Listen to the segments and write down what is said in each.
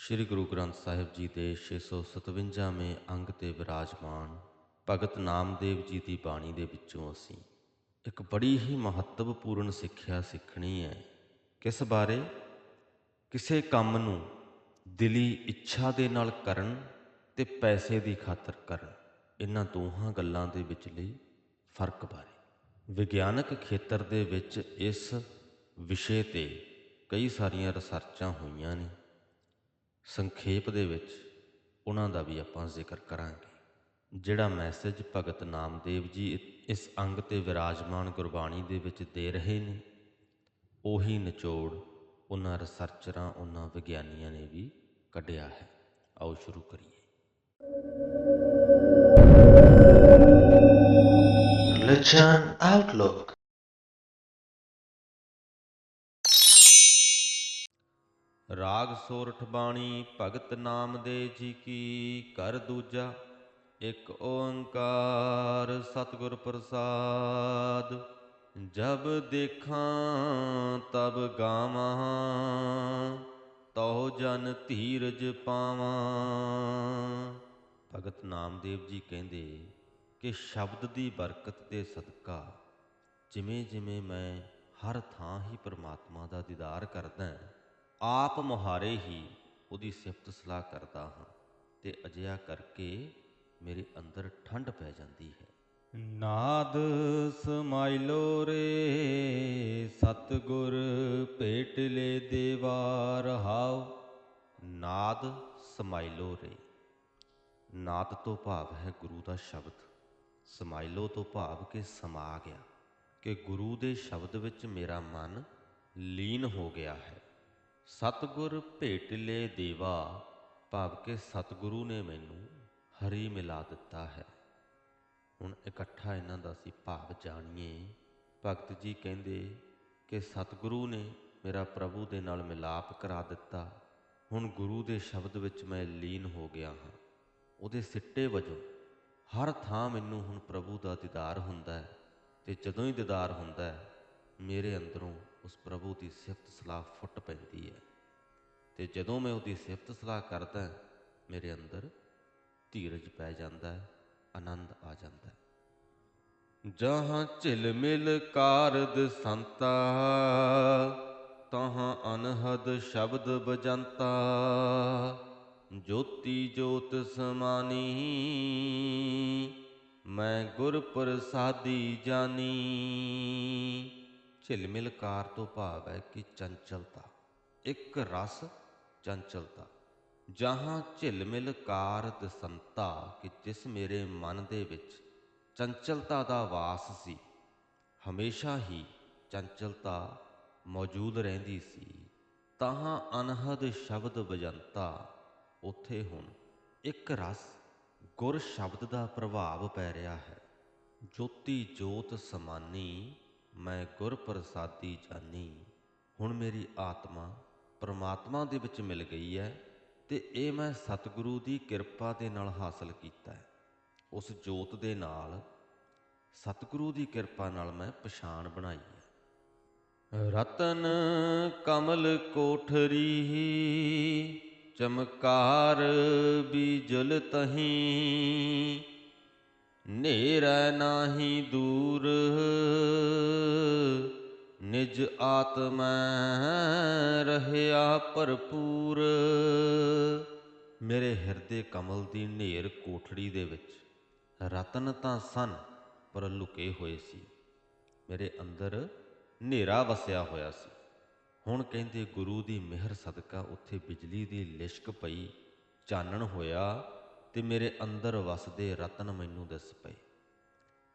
ਸ੍ਰੀ ਗੁਰੂ ਗ੍ਰੰਥ ਸਾਹਿਬ ਜੀ ਦੇ 657ਵੇਂ ਅੰਗ ਤੇ ਵਿਰਾਜਮਾਨ ਭਗਤ ਨਾਮਦੇਵ ਜੀ ਦੀ ਬਾਣੀ ਦੇ ਵਿੱਚੋਂ ਅਸੀਂ ਇੱਕ ਬੜੀ ਹੀ ਮਹੱਤਵਪੂਰਨ ਸਿੱਖਿਆ ਸਿੱਖਣੀ ਹੈ ਕਿਸ ਬਾਰੇ ਕਿਸੇ ਕੰਮ ਨੂੰ ਦਿਲੀ ਇੱਛਾ ਦੇ ਨਾਲ ਕਰਨ ਤੇ ਪੈਸੇ ਦੀ ਖਾਤਰ ਕਰਨ, ਇਹਨਾਂ ਦੋਹਾਂ ਗੱਲਾਂ ਦੇ ਵਿਚਲੀ ਫ਼ਰਕ ਬਾਰੇ। ਵਿਗਿਆਨਕ ਖੇਤਰ ਦੇ ਵਿੱਚ ਇਸ ਵਿਸ਼ੇ ਤੇ ਕਈ ਸਾਰੀਆਂ ਰਿਸਰਚਾਂ ਹੋਈਆਂ ਨੇ। ਸੰਖੇਪ ਦੇ ਵਿੱਚ ਉਹਨਾਂ ਦਾ ਵੀ ਆਪਾਂ ਜ਼ਿਕਰ ਕਰਾਂਗੇ। ਜਿਹੜਾ ਮੈਸੇਜ ਭਗਤ ਨਾਮਦੇਵ ਜੀ ਇਸ ਅੰਗ ਤੇ ਵਿਰਾਜਮਾਨ ਗੁਰਬਾਣੀ ਦੇ ਵਿੱਚ ਦੇ ਰਹੇ ਨੇ, ਉਹੀ ਨਿਚੋੜ ਉਹਨਾਂ ਰਿਸਰਚਰਾਂ ਉਹਨਾਂ ਵਿਗਿਆਨੀਆਂ ਨੇ ਵੀ ਕੱਢਿਆ ਹੈ। ਆਓ ਸ਼ੁਰੂ ਕਰੀਏ। Religion, Outlook. ਰਾਗ ਸੋਰਠ ਬਾਣੀ ਭਗਤ ਨਾਮ ਨਾਮਦੇਵ ਜੀ ਕੀ ਕਰ ਦੂਜਾ? ਇੱਕ ਓੰਕਾਰ ਸਤਿਗੁਰ ਪ੍ਰਸਾਦ ਜਬ ਦੇਖਾਂ ਤਬ ਗਾਵਾਂ ਤਉ ਜਨ ਧੀਰਜ ਪਾਵਾਂ। ਭਗਤ ਨਾਮਦੇਵ ਜੀ ਕਹਿੰਦੇ ਕਿ ਸ਼ਬਦ ਦੀ ਬਰਕਤ ਦੇ ਸਦਕਾ ਜਿਵੇਂ ਜਿਵੇਂ ਮੈਂ ਹਰ ਥਾਂ ਹੀ ਪ੍ਰਮਾਤਮਾ ਦਾ ਦੀਦਾਰ ਕਰਦਾ ਹਾਂ, ਆਪ ਮੁਹਾਰੇ ਹੀ ਉਹਦੀ ਸਿਫਤ ਸਲਾਹ ਕਰਦਾ ਹਾਂ ਤੇ ਅਜਿਹਾ ਕਰਕੇ ਮੇਰੇ ਅੰਦਰ ਠੰਡ ਪੈ ਜਾਂਦੀ ਹੈ। ਨਾਦ ਸਮਾਇਲੋ ਰੇ ਸਤਗੁਰ ਭੇਟ ਲੈ ਦੇਵਾਰ ਹਾਉ ਨਾਦ ਸਮਾਇਲੋ ਰੇ। ਨਾਦ ਤੋਂ ਭਾਵ ਹੈ ਗੁਰੂ ਦਾ ਸ਼ਬਦ। ਸਮਾਇਲੋ ਤੋਂ ਭਾਵ ਕਿ ਸਮਾ ਗਿਆ। ਕਿ ਗੁਰੂ ਦੇ ਸ਼ਬਦ ਵਿੱਚ ਮੇਰਾ ਮਨ ਲੀਨ ਹੋ ਗਿਆ ਹੈ। ਸਤਗੁਰ ਭੇਟ ਲੈ ਦੇਵਾ, ਭਾਵ ਕਿ ਸਤਗੁਰੂ ਨੇ ਮੈਨੂੰ ਹਰੀ ਮਿਲਾ ਦਿੱਤਾ ਹੈ। ਹੁਣ ਇਕੱਠਾ ਇਹਨਾਂ ਦਾ ਅਸੀਂ ਭਾਵ ਜਾਣੀਏ। ਭਗਤ ਜੀ ਕਹਿੰਦੇ ਕਿ ਸਤਿਗੁਰੂ ਨੇ ਮੇਰਾ ਪ੍ਰਭੂ ਦੇ ਨਾਲ ਮਿਲਾਪ ਕਰਾ ਦਿੱਤਾ। ਹੁਣ ਗੁਰੂ ਦੇ ਸ਼ਬਦ ਵਿੱਚ ਮੈਂ ਲੀਨ ਹੋ ਗਿਆ ਹਾਂ। ਉਹਦੇ ਸਿੱਟੇ ਵਜੋਂ ਹਰ ਥਾਂ ਮੈਨੂੰ ਹੁਣ ਪ੍ਰਭੂ ਦਾ ਦੀਦਾਰ ਹੁੰਦਾ ਹੈ ਤੇ ਜਦੋਂ ਹੀ ਦੀਦਾਰ ਹੁੰਦਾ ਹੈ, ਮੇਰੇ ਅੰਦਰੋਂ ਉਸ ਪ੍ਰਭੂ ਦੀ ਸਿਫਤ ਸਲਾਹ ਫੁੱਟ ਪੈਂਦੀ ਹੈ। ਤੇ ਜਦੋਂ ਮੈਂ ਉਹਦੀ ਸਿਫਤ ਸਲਾਹ ਕਰਦਾ ਮੇਰੇ ਅੰਦਰ ਧੀਰਜ ਪੈ ਜਾਂਦਾ ਹੈ, ਆਨੰਦ ਆ ਜਾਂਦਾ ਹੈ। ਜਹਾਂ ਝਿਲ ਮਿਲ ਕਾਰਦ ਸੰਤਾ, ਤਹਾਂ ਅਨਹਦ ਸ਼ਬਦ ਬਜੰਤਾ, ਜੋਤੀ ਜੋਤ ਸਮਾਨੀ, ਮੈਂ ਗੁਰ ਪ੍ਰਸਾਦੀ ਜਾਨੀ। ਝਿਲ ਮਿਲ ਤੋਂ ਭਾਵ ਹੈ ਕਿ ਚੰਚਲਤਾ, ਇੱਕ ਰਸ ਚੰਚਲਤਾ। ਜਹਾਂ ਝਿਲ ਮਿਲ ਦਸੰਤਾ ਕਿ ਜਿਸ ਮੇਰੇ ਮਨ ਦੇ ਵਿੱਚ ਚੰਚਲਤਾ ਦਾ ਵਾਸ ਸੀ, ਹਮੇਸ਼ਾ ਹੀ ਚੰਚਲਤਾ ਮੌਜੂਦ ਰਹਿੰਦੀ ਸੀ, ਤਾਹਾਂ ਅਨਹਦ ਸ਼ਬਦ ਵਜੰਤਾ ਉੱਥੇ ਹੁਣ ਇੱਕ ਰਸ ਗੁਰ ਸ਼ਬਦ ਦਾ ਪ੍ਰਭਾਵ ਪੈ ਰਿਹਾ ਹੈ। ਜੋਤੀ ਜੋਤ ਸਮਾਨੀ ਮੈਂ ਗੁਰ ਪ੍ਰਸਾਦੀ ਜਾਨੀ। ਹੁਣ ਮੇਰੀ ਆਤਮਾ ਪਰਮਾਤਮਾ ਦੇ ਵਿੱਚ ਮਿਲ ਗਈ ਹੈ ਤੇ ਇਹ ਮੈਂ ਸਤਿਗੁਰੂ ਦੀ ਕਿਰਪਾ ਦੇ ਨਾਲ ਹਾਸਲ ਕੀਤਾ ਹੈ। ਉਸ ਜੋਤ ਦੇ ਨਾਲ ਸਤਿਗੁਰੂ ਦੀ ਕਿਰਪਾ ਨਾਲ ਮੈਂ ਪਛਾਣ ਬਣਾਈ ਹੈ। ਰਤਨ ਕਮਲ ਕੋਠਰੀ ਚਮਕਾਰ ਬੀਜਲ ਤਹੀਂ ਨੇਰੈ ਨਾਹੀ ਦੂਰ, ਨਿਜ ਆਤਮੈ ਰਹਿਆ ਭਰਪੂਰ। ਮੇਰੇ ਹਿਰਦੇ ਕਮਲ ਦੀ ਨੇਰ ਕੋਠੜੀ ਦੇ ਵਿੱਚ, ਰਤਨ ਤਾਂ ਸਨ, ਪਰ ਲੁਕੇ ਹੋਏ ਸੀ। ਮੇਰੇ ਅੰਦਰ ਹਨੇਰਾ ਵਸਿਆ ਹੋਇਆ ਸੀ। ਹੁਣ ਕਹਿੰਦੇ ਗੁਰੂ ਦੀ ਮਿਹਰ ਸਦਕਾ ਉੱਥੇ ਬਿਜਲੀ ਦੀ ਲਿਸ਼ਕ ਪਈ, ਚਾਨਣ ਹੋਇਆ ਤੇ ਮੇਰੇ ਅੰਦਰ ਵਸਦੇ ਰਤਨ ਮੈਨੂੰ ਦਿਸ ਪਏ।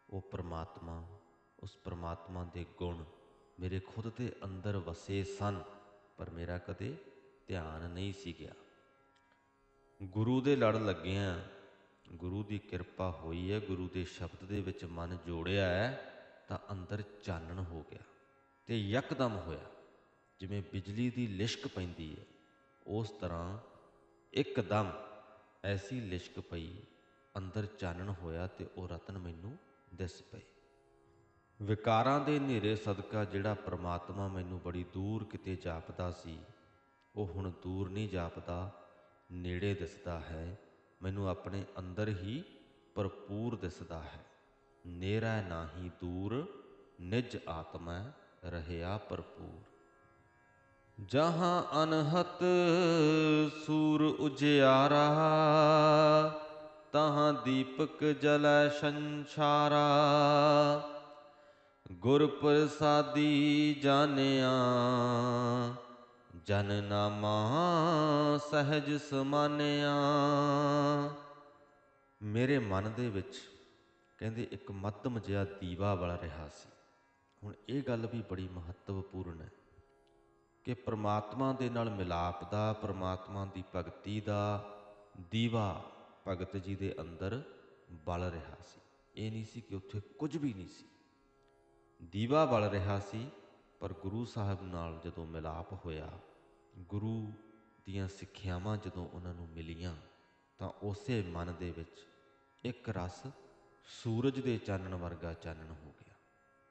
ਉਹ ਪ੍ਰਮਾਤਮਾ, ਉਸ ਪ੍ਰਮਾਤਮਾ ਦੇ ਗੁਣ ਮੇਰੇ ਖੁਦ ਦੇ ਅੰਦਰ ਵਸੇ ਸਨ, ਪਰ ਮੇਰਾ ਕਦੇ ਧਿਆਨ ਨਹੀਂ ਸੀ ਗਿਆ। ਗੁਰੂ ਦੇ ਲੜ ਲੱਗਿਆ, ਗੁਰੂ ਦੀ ਕਿਰਪਾ ਹੋਈ ਹੈ, ਗੁਰੂ ਦੇ ਸ਼ਬਦ ਦੇ ਵਿੱਚ ਮਨ ਜੋੜਿਆ ਹੈ, ਤਾਂ ਅੰਦਰ ਚਾਨਣ ਹੋ ਗਿਆ ਤੇ ਯਕਦਮ ਹੋਇਆ। ਜਿਵੇਂ ਬਿਜਲੀ ਦੀ ਲਿਸ਼ਕ ਪੈਂਦੀ ਹੈ, ਉਸ ਤਰ੍ਹਾਂ ਇੱਕਦਮ ਐਸੀ ਲਿਸ਼ਕ ਪਈ, ਅੰਦਰ ਚਾਨਣ ਹੋਇਆ ਤੇ ਉਹ ਰਤਨ ਮੈਨੂੰ ਦਿਸ ਪਏ। ਵਿਕਾਰਾਂ ਦੇ ਹਨੇਰੇ ਸਦਕਾ ਜਿਹੜਾ ਪ੍ਰਮਾਤਮਾ ਮੈਨੂੰ ਬੜੀ ਦੂਰ ਕਿਤੇ ਜਾਪਦਾ ਸੀ, ਉਹ ਹੁਣ ਦੂਰ ਨਹੀਂ ਜਾਪਦਾ, ਨੇੜੇ ਦਿਸਦਾ ਹੈ, ਮੈਨੂੰ ਆਪਣੇ ਅੰਦਰ ਹੀ ਭਰਪੂਰ ਦਿਸਦਾ ਹੈ। ਨੇਰਾ ਨਾਹੀ ਦੂਰ, ਨਿਜ ਆਤਮੈ ਰਹਿਆ ਭਰਪੂਰ। ਜਹਾਂ ਅਨਹਤ ਸੂਰ ਉਜਿਆਰਾ, ਤਹਾਂ ਦੀਪਕ ਜਲੈ ਸੰਛਾਰਾ। ਗੁਰ ਪ੍ਰਸਾਦੀ ਜਾਣਿਆ, ਜਨ ਨਾਮਾ ਸਹਿਜ ਸਮਾਨਿਆ। ਮੇਰੇ ਮਨ ਦੇ ਵਿੱਚ ਕਹਿੰਦੇ ਇੱਕ ਮੱਧਮ ਜਿਹਾ ਦੀਵਾ ਬਲ ਰਿਹਾ ਸੀ। ਹੁਣ ਇਹ ਗੱਲ ਵੀ ਬੜੀ ਮਹੱਤਵਪੂਰਨ ਹੈ। ਕਿ ਪ੍ਰਮਾਤਮਾ ਦੇ ਨਾਲ ਮਿਲਾਪ ਦਾ, ਪ੍ਰਮਾਤਮਾ ਦੀ ਭਗਤੀ ਦਾ ਦੀਵਾ ਭਗਤ ਜੀ ਦੇ ਅੰਦਰ ਬਲ ਰਿਹਾ ਸੀ। ਇਹ ਨਹੀਂ ਸੀ ਕਿ ਉੱਥੇ ਕੁਝ ਵੀ ਨਹੀਂ ਸੀ। ਦੀਵਾ ਬਲ ਰਿਹਾ ਸੀ, ਪਰ ਗੁਰੂ ਸਾਹਿਬ ਨਾਲ ਜਦੋਂ ਮਿਲਾਪ ਹੋਇਆ, ਗੁਰੂ ਦੀਆਂ ਸਿੱਖਿਆਵਾਂ ਜਦੋਂ ਉਹਨਾਂ ਨੂੰ ਮਿਲੀਆਂ, ਤਾਂ ਉਸੇ ਮਨ ਦੇ ਵਿੱਚ ਇੱਕ ਰਸ ਸੂਰਜ ਦੇ ਚਾਨਣ ਵਰਗਾ ਚਾਨਣ ਹੋ ਗਿਆ।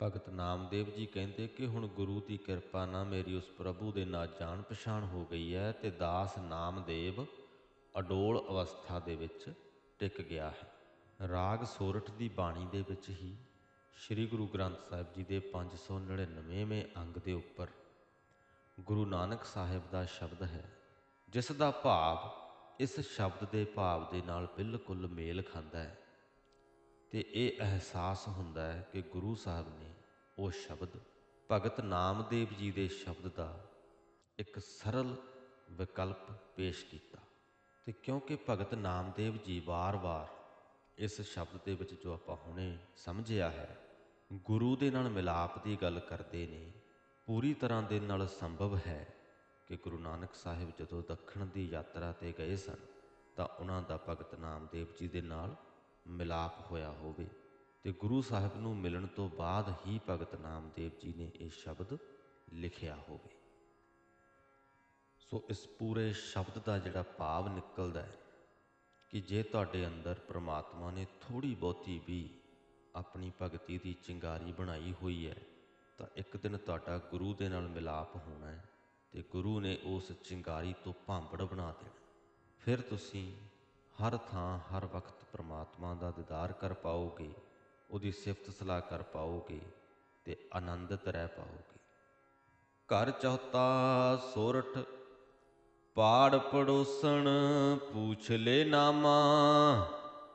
ਭਗਤ ਨਾਮਦੇਵ ਜੀ ਕਹਿੰਦੇ ਕਿ ਹੁਣ ਗੁਰੂ ਦੀ ਕਿਰਪਾ ਨਾਲ ਮੇਰੀ ਉਸ ਪ੍ਰਭੂ ਦੇ ਨਾਲ ਜਾਣ ਪਛਾਣ ਹੋ ਗਈ ਹੈ ਤੇ ਦਾਸ ਨਾਮਦੇਵ ਅਡੋਲ ਅਵਸਥਾ ਦੇ ਵਿੱਚ ਟਿਕ ਗਿਆ ਹੈ। ਰਾਗ ਸੋਰਠ ਦੀ ਬਾਣੀ ਦੇ ਵਿੱਚ ਹੀ ਸ੍ਰੀ ਗੁਰੂ ਗ੍ਰੰਥ ਸਾਹਿਬ ਜੀ ਦੇ 599ਵੇਂ ਅੰਗ ਦੇ ਉੱਪਰ ਗੁਰੂ ਨਾਨਕ ਸਾਹਿਬ ਦਾ ਸ਼ਬਦ ਹੈ, ਜਿਸ ਦਾ ਭਾਵ ਇਸ ਸ਼ਬਦ ਦੇ ਭਾਵ ਦੇ ਨਾਲ ਬਿਲਕੁਲ ਮੇਲ ਖਾਂਦਾ ਹੈ। ਤੇ ਇਹ ਅਹਿਸਾਸ ਹੁੰਦਾ ਹੈ ਕਿ ਗੁਰੂ ਸਾਹਿਬ ਨੇ ਉਹ ਸ਼ਬਦ ਭਗਤ ਨਾਮਦੇਵ ਜੀ ਦੇ ਸ਼ਬਦ ਦਾ ਇੱਕ ਸਰਲ ਵਿਕਲਪ ਪੇਸ਼ ਕੀਤਾ। ਤੇ ਕਿਉਂਕਿ ਭਗਤ ਨਾਮਦੇਵ ਜੀ ਵਾਰ-ਵਾਰ ਇਸ ਸ਼ਬਦ ਦੇ ਵਿੱਚ ਜੋ ਆਪਾਂ ਹੁਣੇ ਸਮਝਿਆ ਹੈ, ਗੁਰੂ ਦੇ ਨਾਲ ਮਿਲਾਪ ਦੀ ਗੱਲ ਕਰਦੇ ਨੇ, ਪੂਰੀ ਤਰ੍ਹਾਂ ਦੇ ਨਾਲ ਸੰਭਵ ਹੈ ਕਿ ਗੁਰੂ ਨਾਨਕ ਸਾਹਿਬ ਜਦੋਂ ਦੱਖਣ ਦੀ ਯਾਤਰਾ ਤੇ ਗਏ ਸਨ, ਤਾਂ ਉਹਨਾਂ ਦਾ ਭਗਤ ਨਾਮਦੇਵ ਜੀ ਦੇ ਨਾਲ ਮਿਲਾਪ ਹੋਇਆ ਹੋਵੇ। ਤੇ ਗੁਰੂ ਸਾਹਿਬ ਨੂੰ ਮਿਲਣ ਤੋਂ ਬਾਅਦ ਹੀ ਭਗਤ ਨਾਮਦੇਵ ਜੀ ਨੇ ਇਹ ਸ਼ਬਦ ਲਿਖਿਆ ਹੋਵੇ। ਸੋ ਇਸ ਪੂਰੇ ਸ਼ਬਦ ਦਾ ਜਿਹੜਾ ਭਾਵ ਨਿਕਲਦਾ ਹੈ ਕਿ ਜੇ ਤੁਹਾਡੇ ਅੰਦਰ ਪ੍ਰਮਾਤਮਾ ਨੇ ਥੋੜੀ ਬਹੁਤੀ ਵੀ ਆਪਣੀ ਭਗਤੀ ਦੀ ਚਿੰਗਾਰੀ ਬਣਾਈ ਹੋਈ ਹੈ, ਤਾਂ ਇੱਕ ਦਿਨ ਤੁਹਾਡਾ ਗੁਰੂ ਦੇ ਨਾਲ ਮਿਲਾਪ ਹੋਣਾ ਹੈ ਤੇ ਗੁਰੂ ਨੇ ਉਸ ਚਿੰਗਾਰੀ ਤੋਂ ਭਾਂਬੜ ਬਣਾ ਦੇਣਾ। ਫਿਰ ਤੁਸੀਂ ਹਰ ਥਾਂ, ਹਰ ਵਕਤ ਪ੍ਰਮਾਤਮਾ ਦਾ ਦੀਦਾਰ ਕਰ ਪਾਓਗੇ। ਉਹਦੀ ਸਿਫਤ ਸਲਾਹ ਕਰ ਪਾਓਗੇ ਤੇ ਆਨੰਦਿਤ ਰਹਿ ਪਾਓਗੇ। ਘਰ ਚੌਥਾ ਸੋਰਠ, ਪਾੜ ਪੜੋਸਣ, ਪੂਛ ਲੈ ਨਾਮਾ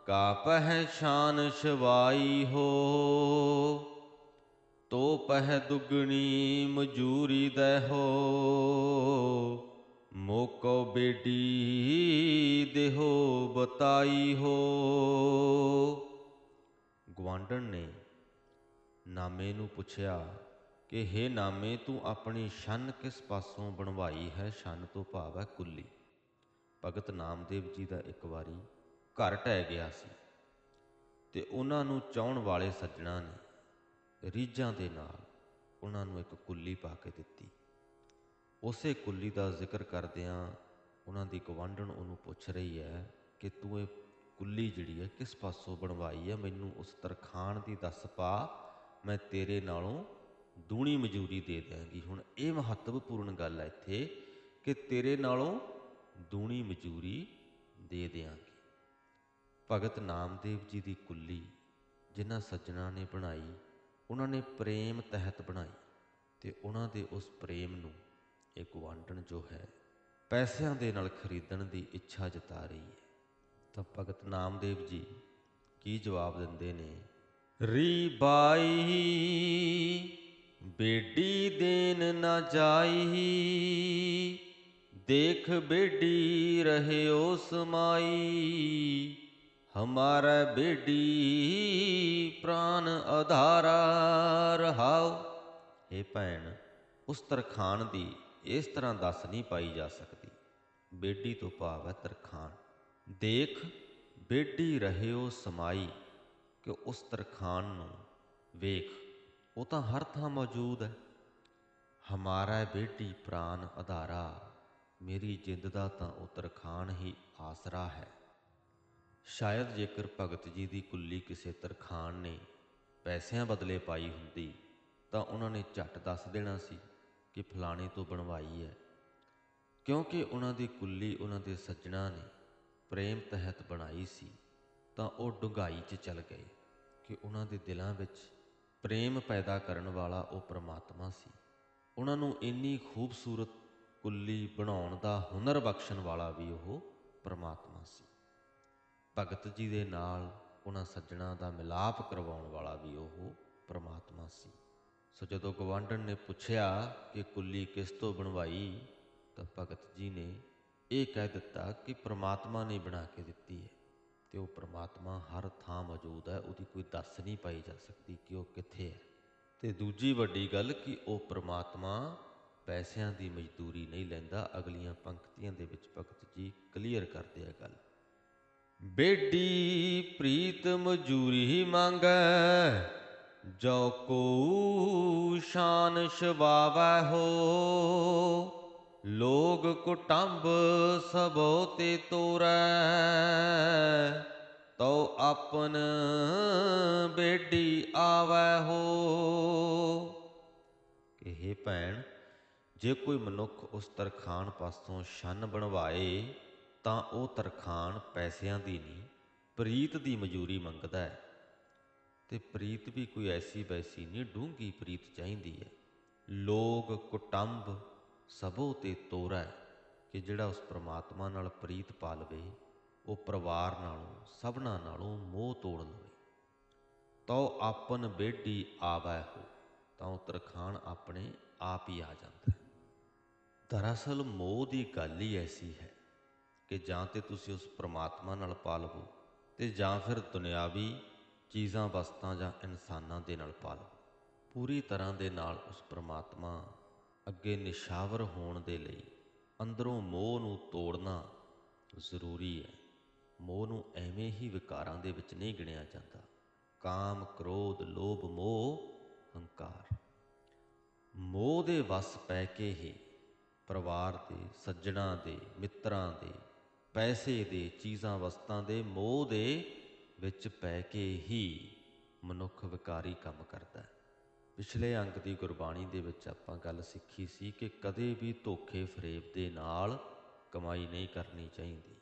ਕਾ ਪਹਿਛਾਨ ਸ਼ਵਾਈ ਹੋ। ਤੋ ਪਹਿ ਦੁਗਣੀ ਮਜੂਰੀ ਦੇ ਮੋਕੋ ਬੇਟੀ ਦੇਹੋ ਬਤਾਈ ਹੋ। ਗਵਾਂਡਣ ਨੇ ਨਾਮੇ ਨੂੰ ਪੁੱਛਿਆ ਕਿ हे ਨਾਮੇ, ਤੂੰ ਆਪਣੀ ਛੰਨ ਕਿਸ ਪਾਸੋਂ ਬਣਵਾਈ ਹੈ? ਛੰਨ ਤੋਂ ਭਾਵ ਹੈ ਕੁੱਲੀ। ਭਗਤ ਨਾਮਦੇਵ ਜੀ ਦਾ ਇੱਕ ਵਾਰੀ ਘਰ ਟਹਿ ਗਿਆ ਸੀ ਤੇ ਉਹਨਾਂ ਨੂੰ ਚਾਹਣ ਵਾਲੇ ਸੱਜਣਾ ਨੇ ਰੀਝਾਂ ਦੇ ਨਾਲ ਉਹਨਾਂ ਨੂੰ ਇੱਕ ਕੁੱਲੀ ਪਾ ਕੇ ਦਿੱਤੀ। ਉਸੇ ਕੁੱਲੀ ਦਾ ਜ਼ਿਕਰ ਕਰਦਿਆਂ ਉਹਨਾਂ ਦੀ ਗਵਾਂਢਣ ਉਹਨੂੰ ਪੁੱਛ ਰਹੀ ਹੈ ਕਿ, ਤੂੰ ਇਹ ਕੁੱਲੀ ਜਿਹੜੀ ਹੈ ਕਿਸ ਪਾਸੋਂ ਬਣਵਾਈ ਹੈ? ਮੈਨੂੰ ਉਸ ਤਰਖਾਣ ਦੀ ਦੱਸ ਪਾ। ਮੈਂ ਤੇਰੇ ਨਾਲੋਂ ਦੂਣੀ ਮਜ਼ਦੂਰੀ ਦੇ ਦਿਆਂਗੀ। ਹੁਣ ਇਹ ਮਹੱਤਵਪੂਰਨ ਗੱਲ ਹੈ ਇੱਥੇ ਕਿ ਤੇਰੇ ਨਾਲੋਂ ਦੂਣੀ ਮਜ਼ਦੂਰੀ ਦੇ ਦਿਆਂਗੀ। ਭਗਤ ਨਾਮਦੇਵ ਜੀ ਦੀ ਕੁੱਲੀ ਜਿਨ੍ਹਾਂ ਸੱਜਣਾ ਨੇ ਬਣਾਈ, ਉਹਨਾਂ ਨੇ ਪ੍ਰੇਮ ਤਹਿਤ ਬਣਾਈ ਤੇ ਉਹਨਾਂ ਦੇ ਉਸ ਪ੍ਰੇਮ ਨੂੰ ਇਹ ਗਵਾਂਢਣ ਜੋ ਹੈ, ਪੈਸਿਆਂ ਦੇ ਨਾਲ ਖਰੀਦਣ ਦੀ ਇੱਛਾ ਜਤਾ ਰਹੀ ਹੈ। ਤਾਂ ਭਗਤ ਨਾਮਦੇਵ ਜੀ ਕੀ ਜਵਾਬ ਦਿੰਦੇ ਨੇ? ਰੀ ਬਾਈ, ਬੇਡੀ ਦੇਨ ਨਾ ਜਾਈ, ਦੇਖ ਬੇਡੀ ਰਹਿਓ ਸਮਾਈ। ਹਮਾਰਾ ਬੇਡੀ ਪ੍ਰਾਨ ਆਧਾਰਾ ਰਹਾਉ। ਇਹ ਭੈਣ, ਉਸ ਤਰਖਾਣ ਦੀ ਇਸ ਤਰ੍ਹਾਂ ਦੱਸ ਨਹੀਂ ਪਾਈ ਜਾ ਸਕਦੀ। ਬੇਡੀ ਤੋਂ ਭਾਵ ਹੈ ਤਰਖਾਣ ਦੇਖ ਬੇਡੀ ਰਹਿਓ ਸਮਾਈ, ਕਿ ਉਸ ਤਰਖਾਣ ਨੂੰ ਵੇਖ, ਉਹ ਤਾਂ ਹਰ ਥਾਂ ਮੌਜੂਦ ਹੈ। ਹਮਾਰਾ ਬੇਟੀ ਪ੍ਰਾਨ ਆਧਾਰਾ ਮੇਰੀ ਜਿੰਦ ਦਾ ਤਾਂ ਉਹ ਤਰਖਾਣ ਹੀ ਆਸਰਾ ਹੈ। ਸ਼ਾਇਦ ਜੇਕਰ ਭਗਤ ਜੀ ਦੀ ਕੁੱਲੀ ਕਿਸੇ ਤਰਖਾਣ ਨੇ ਪੈਸਿਆਂ ਬਦਲੇ ਪਾਈ ਹੁੰਦੀ, ਤਾਂ ਉਹਨਾਂ ਨੇ ਝੱਟ ਦੱਸ ਦੇਣਾ ਸੀ ਕਿ ਫਲਾਣੇ ਤੋਂ ਬਣਵਾਈ ਹੈ। ਕਿਉਂਕਿ ਉਹਨਾਂ ਦੀ ਕੁੱਲੀ ਉਹਨਾਂ ਦੇ ਸੱਜਣਾ ਨੇ ਪ੍ਰੇਮ ਤਹਿਤ ਬਣਾਈ ਸੀ, ਤਾਂ ਉਹ ਡੁੰਗਾਈ 'ਚ ਚਲ ਗਏ ਕਿ ਉਹਨਾਂ ਦੇ ਦਿਲਾਂ ਵਿੱਚ ਪ੍ਰੇਮ ਪੈਦਾ ਕਰਨ ਵਾਲਾ ਉਹ ਪ੍ਰਮਾਤਮਾ ਸੀ। ਉਹਨਾਂ ਨੂੰ ਇੰਨੀ ਖੂਬਸੂਰਤ ਕੁੱਲੀ ਬਣਾਉਣ ਦਾ ਹੁਨਰ ਬਖਸ਼ਣ ਵਾਲਾ ਵੀ ਉਹ ਪ੍ਰਮਾਤਮਾ ਸੀ। ਭਗਤ ਜੀ ਦੇ ਨਾਲ ਉਹਨਾਂ ਸੱਜਣਾ ਦਾ ਮਿਲਾਪ ਕਰਵਾਉਣ ਵਾਲਾ ਵੀ ਉਹ ਪ੍ਰਮਾਤਮਾ ਸੀ। ਸੋ ਜਦੋਂ ਗਵਾਂਢਣ ਨੇ ਪੁੱਛਿਆ ਕਿ ਕੁੱਲੀ ਕਿਸ ਤੋਂ ਬਣਵਾਈ, ਤਾਂ ਭਗਤ ਜੀ ਨੇ ਇਹ ਕਹਿ ਦਿੱਤਾ ਕਿ ਪ੍ਰਮਾਤਮਾ ਨੇ ਬਣਾ ਕੇ ਦਿੱਤੀ ਹੈ ਤੇ ਉਹ ਪ੍ਰਮਾਤਮਾ ਹਰ ਥਾਂ ਮੌਜੂਦ ਹੈ, ਉਹਦੀ ਕੋਈ ਦੱਸ ਨਹੀਂ ਪਾਈ ਜਾ ਸਕਦੀ ਕਿ ਉਹ ਕਿੱਥੇ ਹੈ। ਤੇ ਦੂਜੀ ਵੱਡੀ ਗੱਲ ਕਿ ਉਹ ਪ੍ਰਮਾਤਮਾ ਪੈਸਿਆਂ ਦੀ ਮਜ਼ਦੂਰੀ ਨਹੀਂ ਲੈਂਦਾ, ਅਗਲੀਆਂ ਪੰਕਤੀਆਂ ਦੇ ਵਿੱਚ ਭਗਤ ਜੀ ਕਲੀਅਰ ਕਰਦੇ ਆ ਗੱਲ। ਬੇਡੀ ਪ੍ਰੀਤ ਮਜੂਰੀ ਮੰਗੈ, ਜੋ ਕੋ ਸ਼ਾਨ ਸ਼ਬਾਵੈ ਹੋ। ਲੋਗ ਕੁਟੰਬ ਸਭੋ ਤੇ ਤੋਰੈ ਤੋ ਆਪਨ ਬੇਟੀ ਆਵੈ ਹੋ। ਕਿ ਭੈਣ, ਜੇ ਕੋਈ ਮਨੁੱਖ ਉਸ ਤਰਖਾਣ ਪਾਸੋਂ ਛੰਨ ਬਣਵਾਏ, ਤਾਂ ਉਹ ਤਰਖਾਣ ਪੈਸਿਆਂ ਦੀ ਨਹੀਂ, ਪ੍ਰੀਤ ਦੀ ਮਜੂਰੀ ਮੰਗਦਾ ਹੈ। ਤੇ ਪ੍ਰੀਤ ਵੀ ਕੋਈ ਐਸੀ ਵੈਸੀ ਨਹੀਂ ਡੂੰਗੀ ਪ੍ਰੀਤ ਚਾਹੀਦੀ ਹੈ। ਲੋਗ ਕੁਟੰਬ ਸਭੋ ਤੇ ਤੋਰਾ ਕਿ ਜਿਹੜਾ ਉਸ ਪ੍ਰਮਾਤਮਾ ਨਾਲ ਪ੍ਰੀਤ ਪਾ ਲਵੇ ਉਹ ਪਰਿਵਾਰ ਨਾਲੋਂ, ਸਭਨਾ ਨਾਲੋਂ ਮੋਹ ਤੋੜ ਲਵੇ ਤੋ ਆਪਨ ਬੇਟੀ ਆਵੈ ਹੋ, ਤਾਂ ਉਹ ਤਰਖਾਣ ਆਪਣੇ ਆਪ ਹੀ ਆ ਜਾਂਦਾ ਹੈ। ਦਰਅਸਲ ਮੋਹ ਦੀ ਗੱਲ ਹੀ ਐਸੀ ਹੈ ਕਿ ਜਾਂ ਤੇ ਤੁਸੀਂ ਉਸ ਪ੍ਰਮਾਤਮਾ ਨਾਲ ਪਾਲਵੋ ਤੇ ਜਾਂ ਫਿਰ ਦੁਨਿਆਵੀ ਚੀਜ਼ਾਂ, ਵਸਤਾਂ ਜਾਂ ਇਨਸਾਨਾਂ ਦੇ ਨਾਲ ਪਾਲਵੋ। ਪੂਰੀ ਤਰ੍ਹਾਂ ਦੇ ਨਾਲ ਉਸ ਪ੍ਰਮਾਤਮਾ ਅੱਗੇ ਨਿਸ਼ਾਵਰ ਹੋਣ ਦੇ ਲਈ ਅੰਦਰੋਂ ਮੋਹ ਨੂੰ ਤੋੜਨਾ ਜ਼ਰੂਰੀ ਹੈ। ਮੋਹ ਨੂੰ ਐਵੇਂ ਹੀ ਵਿਕਾਰਾਂ ਦੇ ਵਿੱਚ ਨਹੀਂ ਗਿਣਿਆ ਜਾਂਦਾ। ਕਾਮ, ਕ੍ਰੋਧ, ਲੋਭ, ਮੋਹ, ਹੰਕਾਰ। ਮੋਹ ਦੇ ਵਸ ਪੈ ਕੇ ਹੀ ਪਰਿਵਾਰ ਦੇ, ਸੱਜਣਾ ਦੇ, ਮਿੱਤਰਾਂ ਦੇ, ਪੈਸੇ ਦੇ, ਚੀਜ਼ਾਂ, ਵਸਤਾਂ ਦੇ ਮੋਹ ਦੇ ਵਿੱਚ ਪੈ ਕੇ ਹੀ ਮਨੁੱਖ ਵਿਕਾਰੀ ਕੰਮ ਕਰਦਾ ਹੈ। ਪਿਛਲੇ ਅੰਕ ਦੀ ਗੁਰਬਾਣੀ ਦੇ ਵਿੱਚ ਆਪਾਂ ਗੱਲ ਸਿੱਖੀ ਸੀ ਕਿ ਕਦੇ ਵੀ ਧੋਖੇ ਫਰੇਬ ਦੇ ਨਾਲ ਕਮਾਈ ਨਹੀਂ ਕਰਨੀ ਚਾਹੀਦੀ।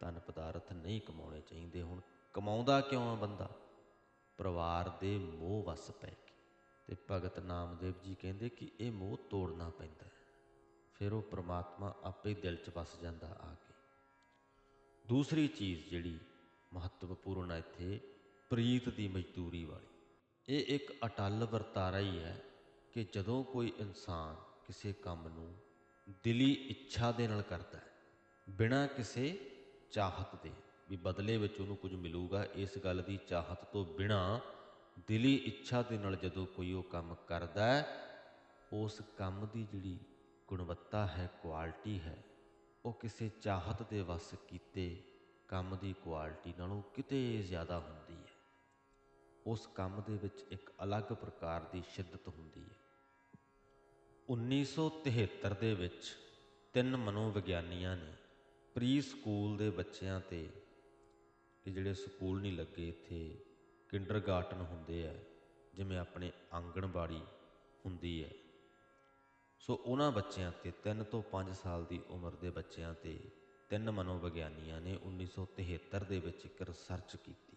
ਧਨ ਪਦਾਰਥ ਨਹੀਂ ਕਮਾਉਣੇ ਚਾਹੀਦੇ ਹੁਣ। ਕਮਾਉਂਦਾ ਕਿਉਂ ਆ ਬੰਦਾ? ਪਰਿਵਾਰ ਦੇ ਮੋਹ ਵਸ ਪੈ ਕੇ। ਤੇ ਭਗਤ ਨਾਮਦੇਵ ਜੀ ਕਹਿੰਦੇ ਕਿ ਇਹ ਮੋਹ ਤੋੜਨਾ ਪੈਂਦਾ ਹੈ। ਫਿਰ ਉਹ ਪ੍ਰਮਾਤਮਾ ਆਪੇ ਦਿਲ 'ਚ ਵਸ ਜਾਂਦਾ ਆ ਕੇ। ਦੂਸਰੀ ਚੀਜ਼ ਜਿਹੜੀ ਮਹੱਤਵਪੂਰਨ ਹੈ ਇੱਥੇ, ਪ੍ਰੀਤ ਦੀ ਮਜ਼ਦੂਰੀ ਵਾਲੀ। ਇਹ ਇੱਕ ਅਟਲ ਵਰਤਾਰਾ ਹੀ ਹੈ ਕਿ ਜਦੋਂ ਕੋਈ ਇਨਸਾਨ ਕਿਸੇ ਕੰਮ ਨੂੰ ਦਿਲੀ ਇੱਛਾ ਦੇ ਨਾਲ ਕਰਦਾ ਹੈ, ਬਿਨਾਂ ਕਿਸੇ ਚਾਹਤ ਦੇ, ਵੀ ਬਦਲੇ ਵਿੱਚ ਉਹਨੂੰ ਕੁਝ ਮਿਲੂਗਾ, ਇਸ ਗੱਲ ਦੀ ਚਾਹਤ ਤੋਂ ਬਿਨਾਂ ਦਿਲੀ ਇੱਛਾ ਦੇ ਨਾਲ ਜਦੋਂ ਕੋਈ ਉਹ ਕੰਮ ਕਰਦਾ ਹੈ, ਉਸ ਕੰਮ ਦੀ ਜਿਹੜੀ ਗੁਣਵੱਤਾ ਹੈ ਕੁਆਲਿਟੀ ਹੈ, ਉਹ ਕਿਸੇ ਚਾਹਤ ਦੇ ਵਸ ਕੀਤੇ ਕੰਮ ਦੀ ਕੁਆਲਿਟੀ ਨਾਲੋਂ ਕਿਤੇ ਜ਼ਿਆਦਾ ਹੁੰਦੀ ਹੈ। ਉਸ ਕੰਮ ਦੇ ਵਿੱਚ ਇੱਕ ਅਲੱਗ ਪ੍ਰਕਾਰ ਦੀ ਸ਼ਿੱਦਤ ਹੁੰਦੀ ਹੈ। 1973 ਦੇ ਵਿੱਚ ਤਿੰਨ ਮਨੋਵਿਗਿਆਨੀਆਂ ਨੇ ਪ੍ਰੀ ਸਕੂਲ ਦੇ ਬੱਚਿਆਂ ਤੇ ਕਿ ਜਿਹੜੇ ਸਕੂਲ ਨਹੀਂ ਲੱਗੇ ਇੱਥੇ, ਕਿੰਡਰਗਾਰਟਨ ਹੁੰਦੇ ਆ, ਜਿਵੇਂ ਆਪਣੇ ਆਂਗਣਵਾੜੀ ਹੁੰਦੀ ਹੈ। ਸੋ ਉਹਨਾਂ ਬੱਚਿਆਂ ਤੇ 3 ਤੋਂ 5 ਸਾਲ ਦੀ ਉਮਰ ਦੇ ਬੱਚਿਆਂ ਤੇ ਤਿੰਨ ਮਨੋਵਿਗਿਆਨੀਆਂ ਨੇ 1973 ਦੇ ਵਿੱਚ ਇੱਕ ਰਿਸਰਚ ਕੀਤੀ।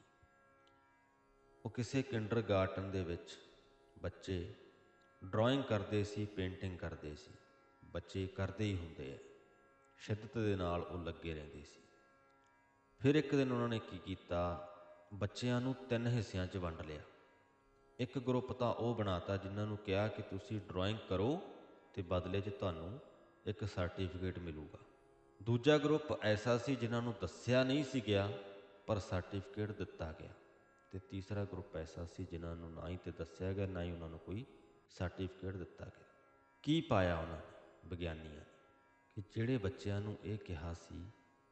ਉਹ ਕਿਸੇ ਕਿੰਡਰਗਾਰਟਨ ਦੇ ਵਿੱਚ ਬੱਚੇ ਡਰਾਇੰਗ ਕਰਦੇ ਸੀ ਪੇਂਟਿੰਗ ਕਰਦੇ ਸੀ। ਬੱਚੇ ਕਰਦੇ ਹੀ ਹੁੰਦੇ ਆ। ਸ਼ਿੱਦਤ ਦੇ ਨਾਲ ਉਹ ਲੱਗੇ ਰਹਿੰਦੇ ਸੀ। ਫਿਰ ਇੱਕ ਦਿਨ ਉਹਨਾਂ ਨੇ ਕੀ ਕੀਤਾ? ਬੱਚਿਆਂ ਨੂੰ ਤਿੰਨ ਹਿੱਸਿਆਂ 'ਚ ਵੰਡ ਲਿਆ। ਇੱਕ ਗਰੁੱਪ ਤਾਂ ਉਹ ਬਣਾਤਾ ਜਿਨ੍ਹਾਂ ਨੂੰ ਕਿਹਾ ਕਿ ਤੁਸੀਂ ਡਰਾਇੰਗ ਕਰੋ ਤੇ ਬਦਲੇ 'ਚ ਤੁਹਾਨੂੰ ਇੱਕ ਸਰਟੀਫਿਕੇਟ ਮਿਲੂਗਾ। ਦੂਜਾ ਗਰੁੱਪ ਐਸਾ ਸੀ ਜਿਨ੍ਹਾਂ ਨੂੰ ਦੱਸਿਆ ਨਹੀਂ ਸੀ ਗਿਆ, ਪਰ ਸਰਟੀਫਿਕੇਟ ਦਿੱਤਾ ਗਿਆ। ਤੇ ਤੀਸਰਾ ਗਰੁੱਪ ਐਸਾ ਸੀ ਜਿਨ੍ਹਾਂ ਨੂੰ ਨਾ ਹੀ ਤੇ ਦੱਸਿਆ ਗਿਆ, ਨਾ ਹੀ ਉਹਨਾਂ ਨੂੰ ਕੋਈ ਸਰਟੀਫਿਕੇਟ ਦਿੱਤਾ ਗਿਆ। ਕੀ ਪਾਇਆ ਉਹਨਾਂ ਨੇ ਵਿਗਿਆਨੀਆਂ ਨੇ? ਕਿ ਜਿਹੜੇ ਬੱਚਿਆਂ ਨੂੰ ਇਹ ਕਿਹਾ ਸੀ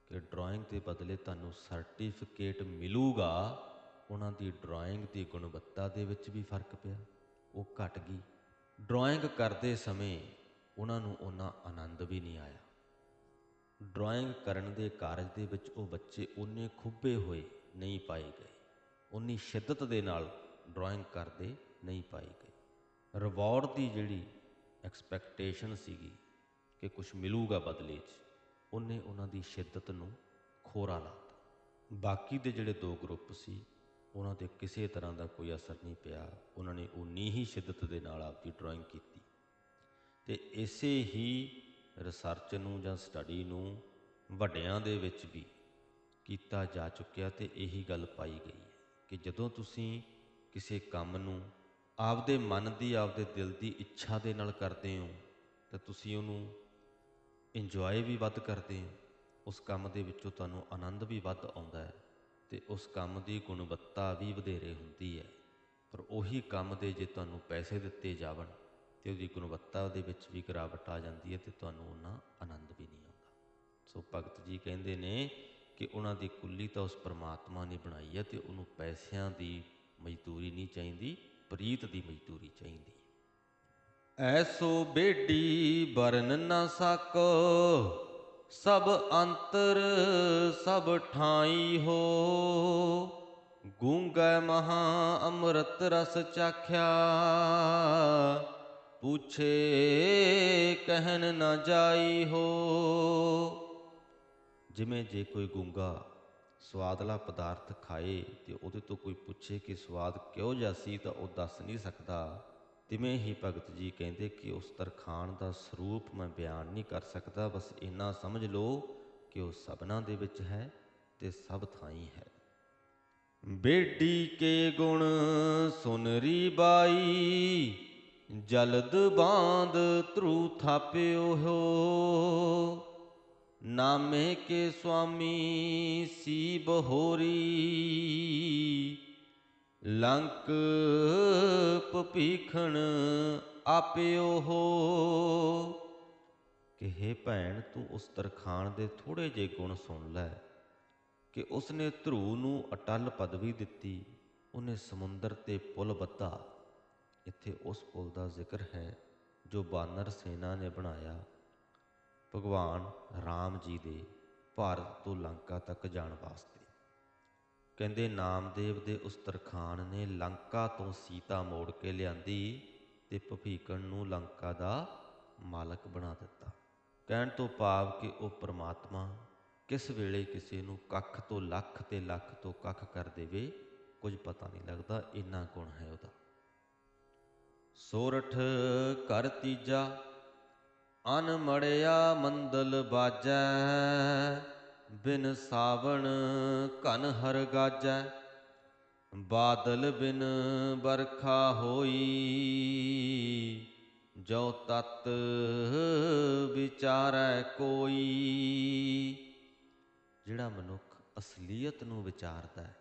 ਕਿ ਡਰਾਇੰਗ ਦੇ ਬਦਲੇ ਤੁਹਾਨੂੰ ਸਰਟੀਫਿਕੇਟ ਮਿਲੂਗਾ, ਉਹਨਾਂ ਦੀ ਡਰਾਇੰਗ ਦੀ ਗੁਣਵੱਤਾ ਦੇ ਵਿੱਚ ਵੀ ਫ਼ਰਕ ਪਿਆ, ਉਹ ਘਟ ਗਈ। ਡਰਾਇੰਗ ਕਰਦੇ ਸਮੇਂ ਉਹਨਾਂ ਨੂੰ ਉਹਨਾਂ ਆਨੰਦ ਵੀ ਨਹੀਂ ਆਇਆ। ਡਰਾਇੰਗ ਕਰਨ ਦੇ ਕਾਰਜ ਦੇ ਵਿੱਚ ਉਹ ਬੱਚੇ ਉਨੇ ਖੁੱਬੇ ਹੋਏ, ਨਹੀਂ ਪਾਏ ਗਏ। ਉਨੀ ਸ਼ਿੱਦਤ ਦੇ ਨਾਲ ਡਰਾਇੰਗ ਕਰਦੇ ਨਹੀਂ ਪਾਈ ਗਏ। ਰਿਵਾਰਡ ਦੀ ਜਿਹੜੀ ਐਕਸਪੈਕਟੇਸ਼ਨ ਸੀਗੀ ਕਿ ਕੁਝ ਮਿਲੂਗਾ ਬਦਲੇ 'ਚ, ਉਹਨੇ ਉਹਨਾਂ ਦੀ ਸ਼ਿੱਦਤ ਨੂੰ ਖੋਰਾ ਲਾਤਾ ਬਾਕੀ ਦੇ ਜਿਹੜੇ ਦੋ ਗਰੁੱਪ ਸੀ, ਉਹਨਾਂ ਤੇ ਕਿਸੇ ਤਰ੍ਹਾਂ ਦਾ ਕੋਈ ਅਸਰ ਨਹੀਂ ਪਿਆ। ਉਹਨਾਂ ਨੇ ਉਨੀ ਹੀ ਸ਼ਿੱਦਤ ਦੇ ਨਾਲ ਆਪਦੀ ਡਰਾਇੰਗ ਕੀਤੀ। ਤੇ ਇਸੇ ਹੀ ਰਿਸਰਚ ਨੂੰ ਜਾਂ ਸਟੱਡੀ ਨੂੰ ਵੱਡਿਆਂ ਦੇ ਵਿੱਚ ਵੀ ਕੀਤਾ ਜਾ ਚੁੱਕਿਆ ਤੇ ਇਹੀ ਗੱਲ ਪਾਈ ਗਈ। ਕਿ ਜਦੋਂ ਤੁਸੀਂ ਕਿਸੇ ਕੰਮ ਨੂੰ ਆਪਦੇ ਮਨ ਦੀ, ਆਪਦੇ ਦਿਲ ਦੀ ਇੱਛਾ ਦੇ ਨਾਲ ਕਰਦੇ ਹੋ, ਤਾਂ ਤੁਸੀਂ ਉਹਨੂੰ ਇੰਜੋਏ ਵੀ ਵੱਧ ਕਰਦੇ ਹੋ। ਉਸ ਕੰਮ ਦੇ ਵਿੱਚੋਂ ਤੁਹਾਨੂੰ ਆਨੰਦ ਵੀ ਵੱਧ ਆਉਂਦਾ ਹੈ ਤੇ ਉਸ ਕੰਮ ਦੀ ਗੁਣਵੱਤਾ ਵੀ ਵਧੇਰੇ ਹੁੰਦੀ ਹੈ। ਪਰ ਉਹੀ ਕੰਮ ਦੇ ਜੇ ਤੁਹਾਨੂੰ ਪੈਸੇ ਦਿੱਤੇ ਜਾਵਣ ਤੇ ਉਹਦੀ ਗੁਣਵੱਤਾ ਦੇ ਵਿੱਚ ਵੀ ਗਿਰਾਵਟ ਆ ਜਾਂਦੀ ਹੈ ਤੇ ਤੁਹਾਨੂੰ ਉਹਨਾਂ ਆਨੰਦ ਵੀ ਨਹੀਂ ਆਉਂਦਾ। ਸੋ ਭਗਤ ਜੀ ਕਹਿੰਦੇ ਨੇ ਕਿ ਉਹਨਾਂ ਦੀ ਕੁੱਲੀ ਤਾਂ ਉਸ ਪਰਮਾਤਮਾ ਨੇ ਬਣਾਈ ਹੈ ਤੇ ਉਹਨੂੰ ਪੈਸਿਆਂ ਦੀ ਮਜ਼ਦੂਰੀ ਨਹੀਂ ਚਾਹੀਦੀ, ਪ੍ਰੀਤ ਦੀ ਮਜ਼ਦੂਰੀ ਚਾਹੀਦੀ ਐਸੋ ਬੇਡੀ ਬਰਨ ਨਾ ਸਕ, ਸਭ ਅੰਤਰ ਸਭ ਠਾਈ ਹੋ। ਗੂੰਗੈ ਮਹਾ ਅੰਮ੍ਰਿਤ ਰਸ ਚਾਖਿਆ, ਪੁੱਛੇ ਕਹਿਨ ਨਾ ਜਾਈ ਹੋ। ਜਿਵੇਂ ਜੇ ਕੋਈ ਗੂੰਗਾ ਸਵਾਦਲਾ ਪਦਾਰਥ ਖਾਏ ਤੇ ਉਹਦੇ ਤੋਂ ਕੋਈ ਪੁੱਛੇ ਕਿ ਸਵਾਦ ਕਿਉਂ ਜਿਹਾ ਸੀ ਤਾਂ ਉਹ ਦੱਸ ਨਹੀਂ ਸਕਦਾ। ਤਿਵੇਂ ਹੀ ਭਗਤ ਜੀ ਕਹਿੰਦੇ ਕਿ ਉਸ ਤਰਖਾਣ ਦਾ ਸਰੂਪ ਮੈਂ ਬਿਆਨ ਨਹੀਂ ਕਰ ਸਕਦਾ, ਬਸ ਇੰਨਾ ਸਮਝ ਲਓ ਕਿ ਉਹ ਸਭਨਾਂ ਦੇ ਵਿੱਚ ਹੈ ਤੇ ਸਭ ਥਾਈਂ ਹੈ। ਬੇਟੀ ਕੇ ਗੁਣ ਸੁਨਰੀ ਬਾਈ, ਜਲਦ ਬਾਂਦ ਤਰੂ ਥਾਪਿਓ ਹੋ। ਨਾਮੇ ਕੇ ਸੁਆਮੀ ਸੀ ਬਹੋਰੀ ਲੰਕ ਪਪੀਖਣ ਆਪੇ ਉਹ ਕਿ हे ਭੈਣ, ਤੂੰ ਉਸ ਤਰਖਾਣ ਦੇ ਥੋੜੇ ਜੇ ਗੁਣ ਸੁਣ ਲੈ, ਕਿ ਉਸਨੇ ਧਰੂ ਨੂੰ ਅਟਲ ਪਦਵੀ ਦਿੱਤੀ, ਉਹਨੇ ਸਮੁੰਦਰ ਤੇ ਪੁਲ ਬੱਧਾ ਇੱਥੇ ਉਸ ਪੁਲ ਦਾ ਜ਼ਿਕਰ ਹੈ ਜੋ ਬਾਨਰ ਸੈਨਾ ਨੇ ਬਣਾਇਆ। ਭਗਵਾਨ RAM ਜੀ ਦੇ ਭਾਰਤ ਤੋਂ ਲੰਕਾ ਤੱਕ ਜਾਣ ਵਾਸਤੇ। ਕਹਿੰਦੇ ਨਾਮਦੇਵ ਦੇ ਉਸ ਤਰਖਾਨ ਨੇ ਲੰਕਾ ਤੋਂ ਸੀਤਾ ਮੋੜ ਕੇ ਲਿਆਂਦੀ ਤੇ ਭਪੀਕਣ ਨੂੰ ਲੰਕਾ ਦਾ ਮਾਲਕ ਬਣਾ ਦਿੱਤਾ। ਕਹਿਣ ਤੋਂ ਭਾਵ ਕਿ ਉਹ ਪ੍ਰਮਾਤਮਾ ਕਿਸ ਵੇਲੇ ਕਿਸੇ ਨੂੰ ਕੱਖ ਤੋਂ ਲੱਖ ਤੇ ਲੱਖ ਤੋਂ ਕੱਖ ਕਰ ਦੇਵੇ, ਕੁਝ ਪਤਾ ਨਹੀਂ ਲੱਗਦਾ, ਇੰਨਾ ਗੁਣ ਹੈ ਉਹਦਾ। ਸੋਰਠ ਕਰ ਤੀਜਾ ਅਨਮੜਿਆ ਮੰਦਲ ਬਾਜੈ, ਬਿਨ ਸਾਵਣ ਘਨ ਹਰ ਗਾਜੈ। ਬਾਦਲ ਬਿਨ ਬਰਖਾ ਹੋਈ, ਜੋ ਤਤ ਵਿਚਾਰੈ ਕੋਈ। ਜਿਹੜਾ ਮਨੁੱਖ ਅਸਲੀਅਤ ਨੂੰ ਵਿਚਾਰਦਾ ਹੈ,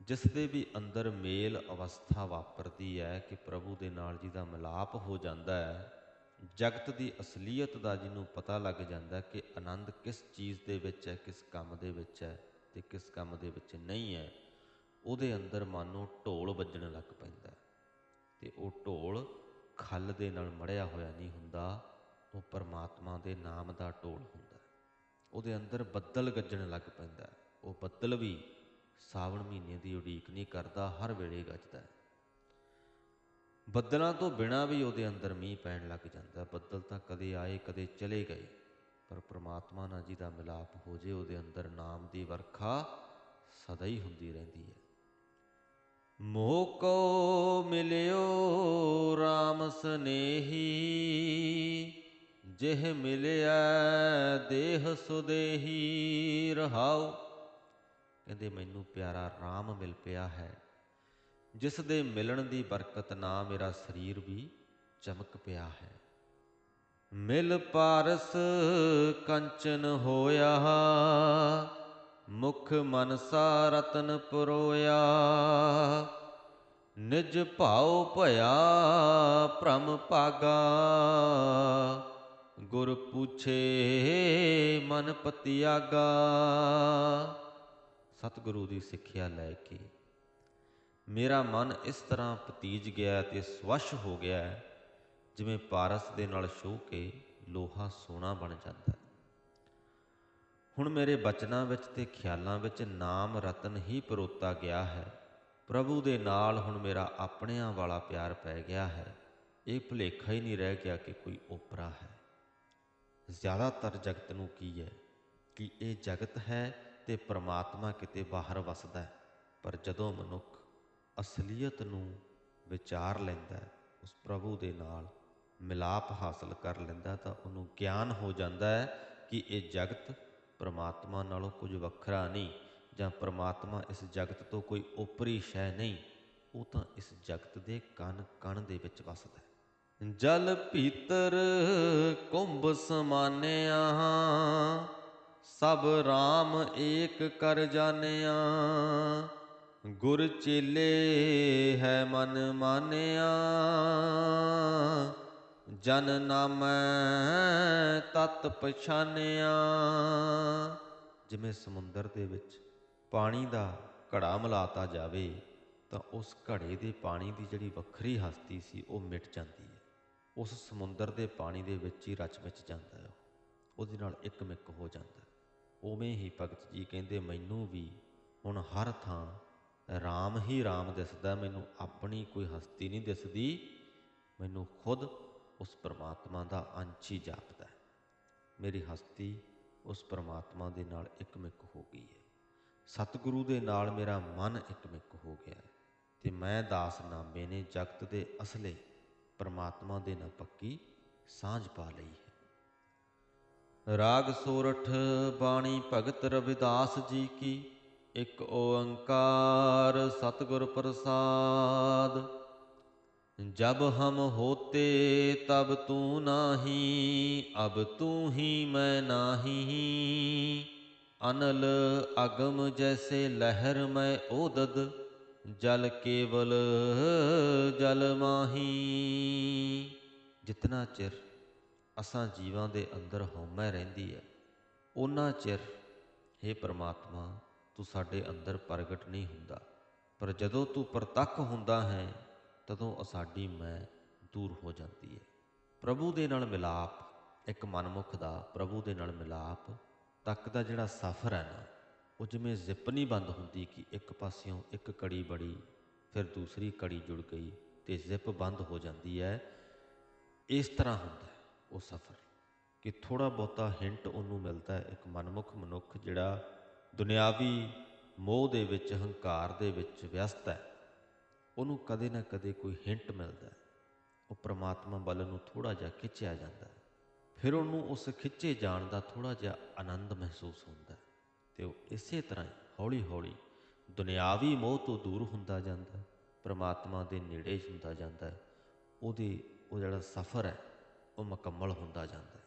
ਜਿਸ ਦੇ ਵੀ ਅੰਦਰ ਮੇਲ ਅਵਸਥਾ ਵਾਪਰਦੀ ਹੈ, ਕਿ ਪ੍ਰਭੂ ਦੇ ਨਾਲ ਜਿਹਦਾ ਮਿਲਾਪ ਹੋ ਜਾਂਦਾ ਹੈ ਜਗਤ ਦੀ ਅਸਲੀਅਤ ਦਾ ਜਿਹਨੂੰ ਪਤਾ ਲੱਗ ਜਾਂਦਾ ਕਿ ਆਨੰਦ ਕਿਸ ਚੀਜ਼ ਦੇ ਵਿੱਚ ਹੈ, ਕਿਸ ਕੰਮ ਦੇ ਵਿੱਚ ਹੈ ਤੇ ਕਿਸ ਕੰਮ ਦੇ ਵਿੱਚ ਨਹੀਂ ਹੈ, ਉਹਦੇ ਅੰਦਰ ਮਾਨੋ ਢੋਲ ਵੱਜਣ ਲੱਗ ਪੈਂਦਾ ਤੇ ਉਹ ਢੋਲ ਖੱਲ ਦੇ ਨਾਲ ਮੜਿਆ ਹੋਇਆ ਨਹੀਂ ਹੁੰਦਾ, ਉਹ ਪਰਮਾਤਮਾ ਦੇ ਨਾਮ ਦਾ ਢੋਲ ਹੁੰਦਾ ਉਹਦੇ ਅੰਦਰ ਬੱਦਲ ਗੱਜਣ ਲੱਗ ਪੈਂਦਾ ਉਹ ਬੱਦਲ ਵੀ ਸਾਵਣ ਮਹੀਨੇ ਦੀ ਉਡੀਕ ਨਹੀਂ ਕਰਦਾ, ਹਰ ਵੇਲੇ ਗੱਜਦਾ ਹੈ। ਬੱਦਲਾਂ ਤੋਂ ਬਿਨਾ ਵੀ ਉਹਦੇ ਅੰਦਰ ਮੀਂਹ ਪੈਣ ਲੱਗ ਜਾਂਦਾ। ਬੱਦਲ ਤਾਂ ਕਦੇ ਆਏ, ਕਦੇ ਚਲੇ ਗਏ, ਪਰ ਪ੍ਰਮਾਤਮਾ ਨਾਲ ਜਿਹਦਾ ਮਿਲਾਪ ਹੋ ਜੇ, ਉਹਦੇ ਅੰਦਰ ਨਾਮ ਦੀ ਵਰਖਾ ਸਦਾ ਹੀ ਹੁੰਦੀ ਰਹਿੰਦੀ ਹੈ। ਮੋਹ ਕੋ ਮਿਲਿਓ RAM ਸਨੇਹੀ, ਜਿਹ ਮਿਲਿਆ ਦੇਹ ਸੁਦੇਹੀ ਰਹਾਉ ਕਹਿੰਦੇ, ਮੈਨੂੰ ਪਿਆਰਾ RAM ਮਿਲ ਪਿਆ ਹੈ ਜਿਸ ਦੇ ਮਿਲਣ ਦੀ ਬਰਕਤ ਨਾ ਮੇਰਾ ਸਰੀਰ ਵੀ ਚਮਕ ਪਿਆ ਹੈ। ਮਿਲ ਪਾਰਸ ਕੰਚਨ ਹੋਇਆ, ਮੁਖ ਮਨਸਾ ਰਤਨ ਪਰੋਇਆ। ਨਿਜ ਭਾਉ ਭਇਆ ਭ੍ਰਮ ਭਾਗਾ, ਗੁਰ ਪੁੱਛੇ ਮਨ ਪਤਿਆਗਾ। ਸਤਿਗੁਰੂ ਦੀ ਸਿੱਖਿਆ ਲੈ ਕੇ ਮੇਰਾ ਮਨ ਇਸ ਤਰ੍ਹਾਂ ਪਤੀਜ ਗਿਆ ਤੇ ਸਵਸ਼ ਹੋ ਗਿਆ ਜਿਵੇਂ ਪਾਰਸ ਦੇ ਨਾਲ ਛੋ ਕੇ ਲੋਹਾ ਸੋਨਾ ਬਣ ਜਾਂਦਾ ਹੈ। ਹੁਣ ਮੇਰੇ ਬਚਨਾਂ ਵਿੱਚ ਤੇ ਖਿਆਲਾਂ ਵਿੱਚ ਨਾਮ ਰਤਨ ਹੀ ਪਰੋਤਾ ਗਿਆ ਹੈ। ਪ੍ਰਭੂ ਦੇ ਨਾਲ ਹੁਣ ਮੇਰਾ ਆਪਣਿਆਂ ਵਾਲਾ ਪਿਆਰ ਪੈ ਗਿਆ ਹੈ। ਇਹ ਭੁਲੇਖਾ ਹੀ ਨਹੀਂ ਰਹਿ ਗਿਆ ਕਿ ਕੋਈ ਓਪਰਾ ਹੈ। ਜ਼ਿਆਦਾਤਰ ਜਗਤ ਨੂੰ ਕੀ ਹੈ ਕਿ ਇਹ ਜਗਤ ਹੈ ਤੇ ਪ੍ਰਮਾਤਮਾ ਕਿਤੇ ਬਾਹਰ ਵਸਦਾ ਹੈ, ਪਰ ਜਦੋਂ ਮਨੁੱਖ ਅਸਲੀਅਤ ਨੂੰ ਵਿਚਾਰ ਲੈਂਦਾ ਉਸ ਪ੍ਰਭੂ ਦੇ ਨਾਲ ਮਿਲਾਪ ਹਾਸਲ ਕਰ ਲੈਂਦਾ ਤਾਂ ਉਹਨੂੰ ਗਿਆਨ ਹੋ ਜਾਂਦਾ ਹੈ ਕਿ ਇਹ ਜਗਤ ਪ੍ਰਮਾਤਮਾ ਨਾਲੋਂ ਕੁਝ ਵੱਖਰਾ ਨਹੀਂ ਜਾਂ ਪ੍ਰਮਾਤਮਾ ਇਸ ਜਗਤ ਤੋਂ ਕੋਈ ਓਪਰੀ ਸ਼ੈ ਨਹੀਂ, ਉਹ ਤਾਂ ਇਸ ਜਗਤ ਦੇ ਕਣ ਕਣ ਦੇ ਵਿੱਚ ਵਸਦਾ ਹੈ। ਜਲ ਭੀਤਰ ਕੁੰਭ ਸਮਾਨਿਆ, ਸਭ RAM ਏਕ ਕਰ ਜਾਣਿਆ ਗੁਰ ਚੇਲੇ ਹੈ ਮਨ ਮਾਨਿਆ, ਜਨ ਨਾਮੈ ਤਤ ਪਛਾਨਿਆ। ਜਿਵੇਂ ਸਮੁੰਦਰ ਦੇ ਵਿੱਚ ਪਾਣੀ ਦਾ ਘੜਾ ਮਿਲਾਤਾ ਜਾਵੇ, ਤਾਂ ਉਸ ਘੜੇ ਦੇ ਪਾਣੀ ਦੀ ਜਿਹੜੀ ਵੱਖਰੀ ਹਸਤੀ ਸੀ, ਉਹ ਮਿਟ ਜਾਂਦੀ ਹੈ। ਉਸ ਸਮੁੰਦਰ ਦੇ ਪਾਣੀ ਦੇ ਵਿੱਚ ਹੀ ਰਚ ਮਿਚ ਜਾਂਦਾ ਹੈ। ਉਹਦੇ ਨਾਲ ਇੱਕ ਮਿੱਕ ਹੋ ਜਾਂਦਾ ਉਵੇਂ ਹੀ ਭਗਤ ਜੀ ਕਹਿੰਦੇ, ਮੈਨੂੰ ਵੀ ਹੁਣ ਹਰ ਥਾਂ ਰਾਮ ਹੀ ਰਾਮ ਦਿਸਦਾ, ਮੈਨੂੰ ਆਪਣੀ ਕੋਈ ਹਸਤੀ ਨਹੀਂ ਦਿਸਦੀ, ਮੈਨੂੰ ਖੁਦ ਉਸ ਪਰਮਾਤਮਾ ਦਾ ਅੰਸ਼ ਹੀ ਜਾਪਦਾ ਹੈ। ਮੇਰੀ ਹਸਤੀ ਉਸ ਪਰਮਾਤਮਾ ਦੇ ਨਾਲ ਇੱਕਮਿਕ ਹੋ ਗਈ ਹੈ। ਸਤਿਗੁਰੂ ਦੇ ਨਾਲ ਮੇਰਾ ਮਨ ਇਕਮਿਕ ਹੋ ਗਿਆ ਹੈ ਤੇ ਮੈਂ ਦਾਸ ਨਾਮੇ ਨੇ ਜਗਤ ਦੇ ਅਸਲੇ ਪਰਮਾਤਮਾ ਦੇ ਨਾਲ ਪੱਕੀ ਸਾਂਝ ਪਾ ਲਈ ਹੈ। ਰਾਗ ਸੋਰਠ ਬਾਣੀ ਭਗਤ ਰਵਿਦਾਸ ਜੀ ਕੀ ਇਕ ਓੰਕਾਰ ਸਤਿਗੁਰ ਪ੍ਰਸਾਦ। ਜਬ ਹਮ ਹੋਤੇ ਤਬ ਤੂੰ ਨਾਹੀ, ਅਬ ਤੂੰ ਹੀ ਮੈਂ ਨਾਹੀ। ਅਨਲ ਅਗਮ ਜੈਸੇ ਲਹਿਰ ਮੈਂ ਓਦਦ, ਜਲ ਕੇਵਲ ਜਲ ਮਾਹੀ। ਜਿਤਨਾ ਚਿਰ ਅਸਾਂ ਜੀਵਾਂ ਦੇ ਅੰਦਰ ਹਉਮੈ ਰਹਿੰਦੀ ਹੈ ਉਹਨਾਂ ਚਿਰ हे ਪ੍ਰਮਾਤਮਾ ਤੂੰ ਸਾਡੇ ਅੰਦਰ ਪ੍ਰਗਟ ਨਹੀਂ ਹੁੰਦਾ। ਪਰ ਜਦੋਂ ਤੂੰ ਪ੍ਰਤੱਖ ਹੁੰਦਾ ਹੈ, ਤਦੋਂ ਸਾਡੀ ਮੈਂ ਦੂਰ ਹੋ ਜਾਂਦੀ ਹੈ। ਪ੍ਰਭੂ ਦੇ ਨਾਲ ਮਿਲਾਪ, ਇੱਕ ਮਨਮੁਖ ਦਾ ਪ੍ਰਭੂ ਦੇ ਨਾਲ ਮਿਲਾਪ, ਤੱਕ ਦਾ ਜਿਹੜਾ ਸਫ਼ਰ ਹੈ ਨਾ, ਉਹ ਜਿਵੇਂ ਜ਼ਿਪ ਨਹੀਂ ਬੰਦ ਹੁੰਦੀ ਕਿ ਇੱਕ ਪਾਸਿਓਂ ਇੱਕ ਕੜੀ ਬੜੀ, ਫਿਰ ਦੂਸਰੀ ਕੜੀ ਜੁੜ ਗਈ ਤੇ ਜ਼ਿਪ ਬੰਦ ਹੋ ਜਾਂਦੀ ਹੈ। ਇਸ ਤਰ੍ਹਾਂ ਹੁੰਦਾ ਉਹ ਸਫ਼ਰ ਕਿ ਥੋੜਾ ਬਹੁਤਾ ਹਿੰਟ ਉਹਨੂੰ ਮਿਲਦਾ ਇੱਕ ਮਨਮੁਖ ਮਨੁੱਖ ਜਿਹੜਾ ਦੁਨਿਆਵੀ ਮੋਹ ਦੇ ਵਿੱਚ, ਹੰਕਾਰ ਦੇ ਵਿੱਚ ਵਿਅਸਤ ਹੈ। ਉਹਨੂੰ ਕਦੇ ਨਾ ਕਦੇ ਕੋਈ ਹਿੰਟ ਮਿਲਦਾ ਹੈ। ਉਹ ਪ੍ਰਮਾਤਮਾ ਵੱਲ ਨੂੰ ਥੋੜਾ ਜਿਹਾ ਖਿੱਚਿਆ ਜਾਂਦਾ ਹੈ। ਫਿਰ ਉਹਨੂੰ ਉਸ ਖਿੱਚੇ ਜਾਣ ਦਾ ਥੋੜਾ ਜਿਹਾ ਆਨੰਦ ਮਹਿਸੂਸ ਹੁੰਦਾ ਹੈ ਤੇ ਉਹ ਇਸੇ ਤਰ੍ਹਾਂ ਹੀ ਹੌਲੀ-ਹੌਲੀ ਦੁਨਿਆਵੀ ਮੋਹ ਤੋਂ ਦੂਰ ਹੁੰਦਾ ਜਾਂਦਾ ਹੈ, ਪ੍ਰਮਾਤਮਾ ਦੇ ਨੇੜੇ ਹੁੰਦਾ ਜਾਂਦਾ ਹੈ। ਉਹਦੀ, ਉਹ ਜਿਹੜਾ ਸਫ਼ਰ ਹੈ, ਉਹ ਮੁਕੰਮਲ ਹੁੰਦਾ ਜਾਂਦਾ ਹੈ।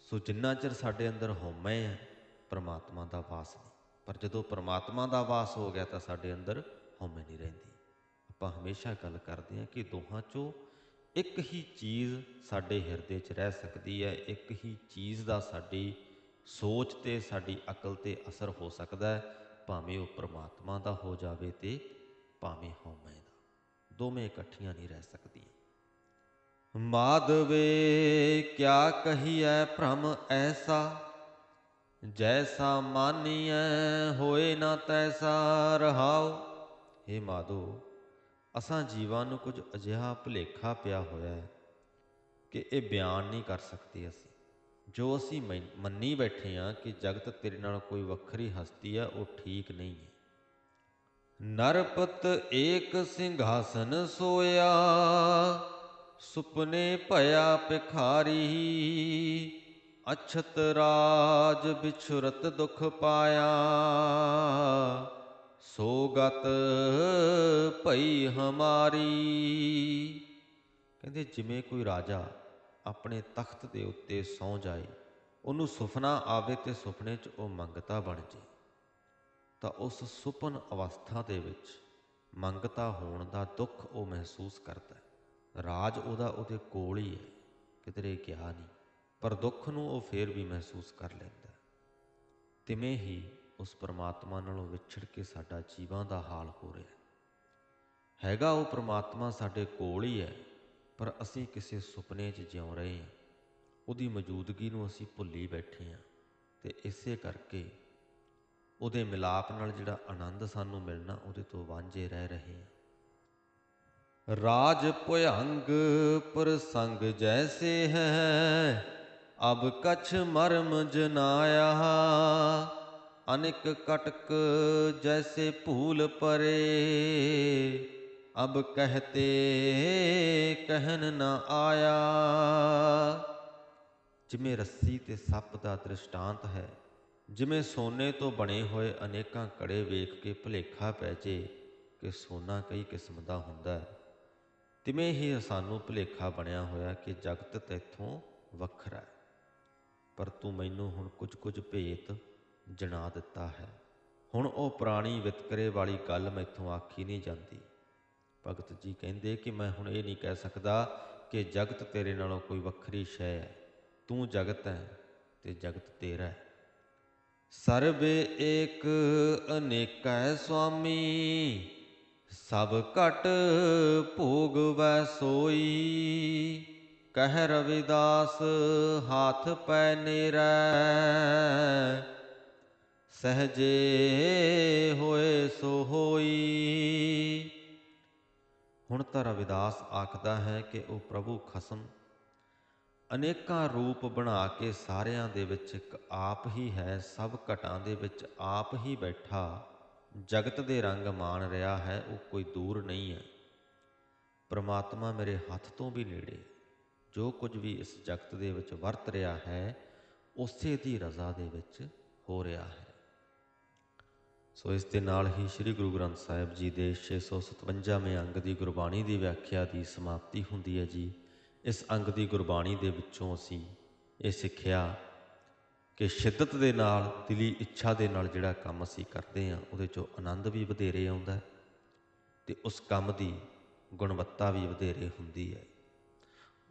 ਸੋ ਜਿੰਨਾ ਚਿਰ ਸਾਡੇ ਅੰਦਰ ਹਉਮੈ ਹੈ ਪਰਮਾਤਮਾ ਦਾ ਵਾਸ ਨਹੀਂ। ਪਰ ਜਦੋਂ ਪਰਮਾਤਮਾ ਦਾ ਵਾਸ ਹੋ ਗਿਆ ਤਾਂ ਸਾਡੇ ਅੰਦਰ ਹਉਮੈ ਨਹੀਂ ਰਹਿੰਦੀ। ਆਪਾਂ ਹਮੇਸ਼ਾ ਗੱਲ ਕਰਦੇ ਹਾਂ ਕਿ ਦੋਹਾਂ ਚੋਂ ਇੱਕ ਹੀ ਚੀਜ਼ ਸਾਡੇ ਹਿਰਦੇ 'ਚ ਰਹਿ ਸਕਦੀ ਹੈ, ਇੱਕ ਹੀ ਚੀਜ਼ ਦਾ ਸਾਡੀ ਸੋਚ ਤੇ ਸਾਡੀ ਅਕਲ ਤੇ ਅਸਰ ਹੋ ਸਕਦਾ ਹੈ, ਭਾਵੇਂ ਉਹ ਪ੍ਰਮਾਤਮਾ ਦਾ ਹੋ ਜਾਵੇ ਤੇ ਭਾਵੇਂ ਹਉਮੈ ਦਾ। ਦੋਵੇਂ ਇਕੱਠੀਆਂ ਨਹੀਂ ਰਹਿ ਸਕਦੀਆਂ। ਮਾਧਵੇ, ਕਿਆ ਕਹੀਐ ਭ੍ਰਮ ਐਸਾ? ਜੈਸਾ ਮਾਨੀਐ ਹੋਏ ਨਾ ਤੈਸਾ ਰਹਾਉ हे ਮਾਧੋ ਅਸਾਂ ਜੀਵਾਂ ਨੂੰ ਕੁਝ ਅਜਿਹਾ ਭੁਲੇਖਾ ਪਿਆ ਹੋਇਆ ਹੈ ਕਿ ਇਹ ਬਿਆਨ ਨਹੀਂ ਕਰ ਸਕਦੇ ਅਸੀਂ ਜੋ ਅਸੀਂ ਮੰਨੀ ਬੈਠੇ ਹਾਂ ਕਿ ਜਗਤ ਤੇਰੇ ਨਾਲ ਕੋਈ ਵੱਖਰੀ ਹਸਤੀ ਹੈ ਉਹ ਠੀਕ ਨਹੀਂ ਹੈ ਨਰਪਤ ਏਕ ਸਿੰਘਾਸਨ ਸੋਇਆ ਸੁਪਨੇ ਭਇਆ ਭਿਖਾਰੀ ਅਛਤ ਰਾਜ ਵਿਛੁਰਤ ਦੁਖ ਪਾਇਆ ਸੋਗਤ ਭਈ ਹਮਾਰੀ। ਕਹਿੰਦੇ, ਜਿਵੇਂ ਕੋਈ ਰਾਜਾ ਆਪਣੇ ਤਖਤ ਦੇ ਉੱਤੇ ਸੌ ਜਾਏ, ਉਹਨੂੰ ਸੁਪਨਾ ਆਵੇ ਤੇ ਸੁਪਨੇ 'ਚ ਉਹ ਮੰਗਤਾ ਬਣ ਜੇ, ਤਾਂ ਉਸ ਸੁਪਨ ਅਵਸਥਾ ਦੇ ਵਿੱਚ ਮੰਗਤਾ ਹੋਣ ਦਾ ਦੁੱਖ ਉਹ ਮਹਿਸੂਸ ਕਰਦਾ ਹੈ। ਰਾਜ ਉਹਦਾ ਉਹਦੇ ਕੋਲ ਹੀ ਹੈ, ਕਿਧਰੇ ਗਿਆ ਨਹੀਂ। ਪਰ ਦੁੱਖ ਨੂੰ ਉਹ ਫੇਰ ਵੀ ਮਹਿਸੂਸ ਕਰ ਲੈਂਦਾ ਤਿਵੇਂ ਹੀ ਉਸ ਪਰਮਾਤਮਾ ਨਾਲੋਂ ਵਿਛੜ ਕੇ ਸਾਡਾ ਜੀਵਾਂ ਦਾ ਹਾਲ ਹੋ ਰਿਹਾ ਹੈ। ਹੈਗਾ ਉਹ ਪਰਮਾਤਮਾ ਸਾਡੇ ਕੋਲ ਹੀ ਹੈ, ਪਰ ਅਸੀਂ ਕਿਸੇ ਸੁਪਨੇ 'ਚ ਜਿਉ ਰਹੇ ਹਾਂ। ਉਹਦੀ ਮੌਜੂਦਗੀ ਨੂੰ ਅਸੀਂ ਭੁੱਲੀ ਬੈਠੇ ਹਾਂ ਤੇ ਇਸੇ ਕਰਕੇ ਉਹਦੇ ਮਿਲਾਪ ਨਾਲ ਜਿਹੜਾ ਆਨੰਦ ਸਾਨੂੰ ਮਿਲਣਾ ਉਹਦੇ ਤੋਂ ਵਾਂਝੇ ਰਹਿ ਰਹੇ ਹਾਂ। ਰਾਜ ਭੁਯੰਗ ਪ੍ਰਸੰਗ ਜੈਸੇ ਹੈ ਅਬ ਕਛ ਮਰਮ ਜਨਾਇਆ, ਅਨਿਕ ਕਟਕ ਜੈਸੇ ਭੂਲ ਪਰੇ। ਅਬ ਕਹਤੇ ਕਹਿਨ ਨਾ ਆਇਆ, ਜਿਵੇਂ ਰੱਸੀ ਤੇ ਸੱਪ ਦਾ ਦ੍ਰਿਸ਼ਟਾਂਤ ਹੈ, ਜਿਵੇਂ ਸੋਨੇ ਤੋਂ ਬਣੇ ਹੋਏ ਅਨੇਕਾਂ ਕੜੇ ਵੇਖ ਕੇ ਭੁਲੇਖਾ ਪੈ ਜੇ ਕਿ ਸੋਨਾ ਕਈ ਕਿਸਮ ਦਾ ਹੁੰਦਾ ਹੈ। ਤਿਵੇਂ ਹੀ ਸਾਨੂੰ ਭੁਲੇਖਾ ਬਣਿਆ ਹੋਇਆ ਕਿ ਜਗਤ ਤੇਥੋਂ ਵੱਖਰਾ ਹੈ। ਪਰ ਤੂੰ ਮੈਨੂੰ ਹੁਣ ਕੁਝ ਕੁਝ ਭੇਤ ਜਣਾ ਦਿੱਤਾ ਹੈ। ਹੁਣ ਉਹ ਪੁਰਾਣੀ ਵਿਤਕਰੇ ਵਾਲੀ ਗੱਲ ਮੈਥੋਂ ਆਖੀ ਨਹੀਂ ਜਾਂਦੀ। ਭਗਤ ਜੀ ਕਹਿੰਦੇ ਕਿ ਮੈਂ ਹੁਣ ਇਹ ਨਹੀਂ ਕਹਿ ਸਕਦਾ ਕਿ ਜਗਤ ਤੇਰੇ ਨਾਲੋਂ ਕੋਈ ਵੱਖਰੀ ਸ਼ੈ ਹੈ। ਤੂੰ ਜਗਤ ਹੈ ਤੇ ਜਗਤ ਤੇਰਾ ਹੈ। ਸਰਬੇ ਏਕ ਹੈ ਸੁਆਮੀ, ਸਭ ਘਟ ਭੋਗ ਵੈ ਸੋਈ। ਕਹਿ ਰਵਿਦਾਸ, ਹਾਥ ਪੈ ਨੇਰੈ। ਸਹਜੇ ਹੋਏ ਸੋ ਹੋਈ। ਹੁਣ ਤਾਂ ਰਵਿਦਾਸ ਆਖਦਾ ਹੈ ਕਿ ਉਹ ਪ੍ਰਭੂ ਖਸਮ। ਅਨੇਕਾਂ ਰੂਪ ਬਣਾ ਕੇ ਸਾਰਿਆਂ ਦੇ ਵਿੱਚ ਇੱਕ ਆਪ ਹੀ ਹੈ, ਸਭ ਘਟਾਂ ਦੇ ਵਿੱਚ ਆਪ ਹੀ ਬੈਠਾ। ਜਗਤ ਦੇ ਰੰਗ ਮਾਣ ਰਿਹਾ ਹੈ, ਉਹ ਕੋਈ ਦੂਰ ਨਹੀਂ ਹੈ। ਪ੍ਰਮਾਤਮਾ ਮੇਰੇ ਹੱਥ ਤੋਂ ਵੀ ਨੇੜੇ। ਜੋ ਕੁਝ ਵੀ ਇਸ ਜਗਤ ਦੇ ਵਿੱਚ ਵਰਤ ਰਿਹਾ ਹੈ, ਉਸੇ ਦੀ ਰਜ਼ਾ ਦੇ ਵਿੱਚ ਹੋ ਰਿਹਾ ਹੈ। ਸੋ ਇਸ ਦੇ ਨਾਲ ਹੀ ਸ੍ਰੀ ਗੁਰੂ ਗ੍ਰੰਥ ਸਾਹਿਬ ਜੀ ਦੇ 657ਵੇਂ ਅੰਗ ਦੀ ਗੁਰਬਾਣੀ ਦੀ ਵਿਆਖਿਆ ਦੀ ਸਮਾਪਤੀ ਹੁੰਦੀ ਹੈ ਜੀ। ਇਸ ਅੰਗ ਦੀ ਗੁਰਬਾਣੀ ਦੇ ਵਿੱਚੋਂ ਅਸੀਂ ਇਹ ਸਿੱਖਿਆ ਕਿ ਸ਼ਿੱਦਤ ਦੇ ਨਾਲ, ਦਿਲੀ ਇੱਛਾ ਦੇ ਨਾਲ ਜਿਹੜਾ ਕੰਮ ਅਸੀਂ ਕਰਦੇ ਹਾਂ, ਉਹਦੇ ਚੋਂ ਆਨੰਦ ਵੀ ਵਧੇਰੇ ਆਉਂਦਾ ਹੈ ਤੇ ਉਸ ਕੰਮ ਦੀ ਗੁਣਵੱਤਾ ਵੀ ਵਧੇਰੇ ਹੁੰਦੀ ਹੈ।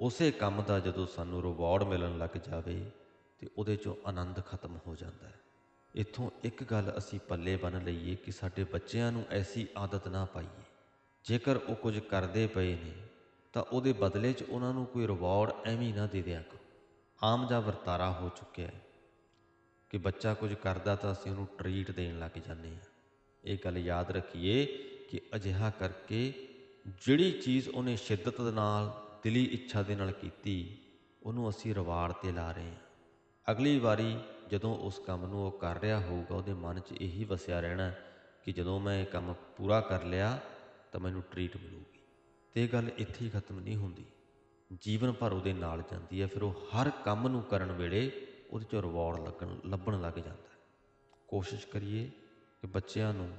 ਉਸੇ ਕੰਮ ਦਾ ਜਦੋਂ ਸਾਨੂੰ ਰਿਵਾਰਡ ਮਿਲਣ ਲੱਗ ਜਾਵੇ ਤੇ ਉਹਦੇ ਚੋਂ ਆਨੰਦ ਖਤਮ ਹੋ ਜਾਂਦਾ ਹੈ। ਇੱਥੋਂ ਇੱਕ ਗੱਲ ਅਸੀਂ ਪੱਲੇ ਬੰਨ ਲਈਏ ਕਿ ਸਾਡੇ ਬੱਚਿਆਂ ਨੂੰ ਐਸੀ ਆਦਤ ਨਾ ਪਾਈਏ। ਜੇਕਰ ਉਹ ਕੁਝ ਕਰਦੇ ਪਏ ਨੇ, ਤਾਂ ਉਹਦੇ ਬਦਲੇ 'ਚ ਉਹਨਾਂ ਨੂੰ ਕੋਈ ਰਿਵਾਰਡ ਐਵੇਂ ਨਾ ਦੇ ਦਿਆ ਕਰੋ। ਆਮ ਜਿਹਾ ਵਰਤਾਰਾ ਹੋ ਚੁੱਕਿਆ ਹੈ ਕਿ ਬੱਚਾ ਕੁਝ ਕਰਦਾ ਤਾਂ ਅਸੀਂ ਉਹਨੂੰ ਟਰੀਟ ਦੇਣ ਲੱਗ ਜਾਂਦੇ ਹਾਂ। ਇਹ ਗੱਲ ਯਾਦ ਰੱਖੀਏ ਕਿ ਅਜਿਹਾ ਕਰਕੇ ਜਿਹੜੀ ਚੀਜ਼ ਉਹਨੇ ਸ਼ਿੱਦਤ ਦੇ ਨਾਲ ਦਿਲੀ ਇੱਛਾ ਦੇ ਨਾਲ ਕੀਤੀ, ਉਹਨੂੰ ਅਸੀਂ ਰਿਵਾੜ ਤੇ ਲਾ ਰਹੇ ਹਾਂ। ਅਗਲੀ ਵਾਰੀ ਜਦੋਂ ਉਸ ਕੰਮ ਨੂੰ ਉਹ ਕਰ ਰਿਹਾ ਹੋਊਗਾ, ਉਹਦੇ ਮਨ 'ਚ ਇਹੀ ਵਸਿਆ ਰਹਿਣਾ ਕਿ ਜਦੋਂ ਮੈਂ ਇਹ ਕੰਮ ਪੂਰਾ ਕਰ ਲਿਆ, ਤਾਂ ਮੈਨੂੰ ਟਰੀਟ ਮਿਲੂਗੀ। ਤੇ ਇਹ ਗੱਲ ਇੱਥੇ ਹੀ ਖਤਮ ਨਹੀਂ ਹੁੰਦੀ। ਜੀਵਨ ਭਰ ਉਹਦੇ ਨਾਲ ਜਾਂਦੀ ਹੈ, ਫਿਰ ਉਹ ਹਰ ਕੰਮ ਨੂੰ ਕਰਨ ਵੇਲੇ ਉਹਦੇ 'ਚੋਂ ਰਿਵਾਰਡ ਲੱਗਣ, ਲੱਭਣ ਲੱਗ ਜਾਂਦਾ ਕੋਸ਼ਿਸ਼ ਕਰੀਏ ਕਿ ਬੱਚਿਆਂ ਨੂੰ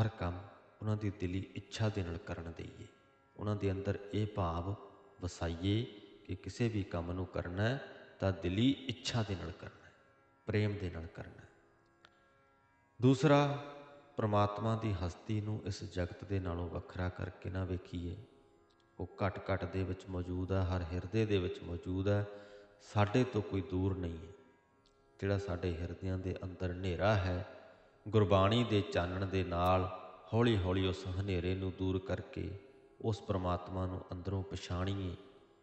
ਹਰ ਕੰਮ ਉਹਨਾਂ ਦੀ ਦਿਲੀ ਇੱਛਾ ਦੇ ਨਾਲ ਕਰਨ ਦੇਈਏ। ਉਹਨਾਂ ਦੇ ਅੰਦਰ ਇਹ ਭਾਵ ਵਸਾਈਏ ਕਿ ਕਿਸੇ ਵੀ ਕੰਮ ਨੂੰ ਕਰਨਾ ਹੈ, ਤਾਂ ਦਿਲੀ ਇੱਛਾ ਦੇ ਨਾਲ ਕਰਨਾ ਹੈ, ਪ੍ਰੇਮ ਦੇ ਨਾਲ ਕਰਨਾ ਹੈ। ਦੂਸਰਾ, ਪ੍ਰਮਾਤਮਾ ਦੀ ਹਸਤੀ ਨੂੰ ਇਸ ਜਗਤ ਦੇ ਨਾਲੋਂ ਵੱਖਰਾ ਕਰਕੇ ਨਾ ਵੇਖੀਏ। ਉਹ ਘਟ ਘਟ ਦੇ ਵਿੱਚ ਮੌਜੂਦ ਹੈ, ਹਰ ਹਿਰਦੇ ਦੇ ਵਿੱਚ ਮੌਜੂਦ ਹੈ, ਸਾਡੇ ਤੋਂ ਕੋਈ ਦੂਰ ਨਹੀਂ ਹੈ। ਜਿਹੜਾ ਸਾਡੇ ਹਿਰਦਿਆਂ ਦੇ ਅੰਦਰ ਹਨੇਰਾ ਹੈ, ਗੁਰਬਾਣੀ ਦੇ ਚਾਨਣ ਦੇ ਨਾਲ ਹੌਲੀ ਹੌਲੀ ਉਸ ਹਨੇਰੇ ਨੂੰ ਦੂਰ ਕਰਕੇ ਉਸ ਪ੍ਰਮਾਤਮਾ ਨੂੰ ਅੰਦਰੋਂ ਪਛਾਣੀਏ,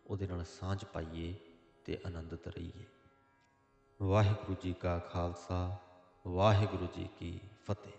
ਉਹਦੇ ਨਾਲ ਸਾਂਝ ਪਾਈਏ ਤੇ ਆਨੰਦਿਤ ਰਹੀਏ। ਵਾਹਿਗੁਰੂ ਜੀ ਕਾ ਖਾਲਸਾ, ਵਾਹਿਗੁਰੂ ਜੀ ਕੀ ਫਤਿਹ।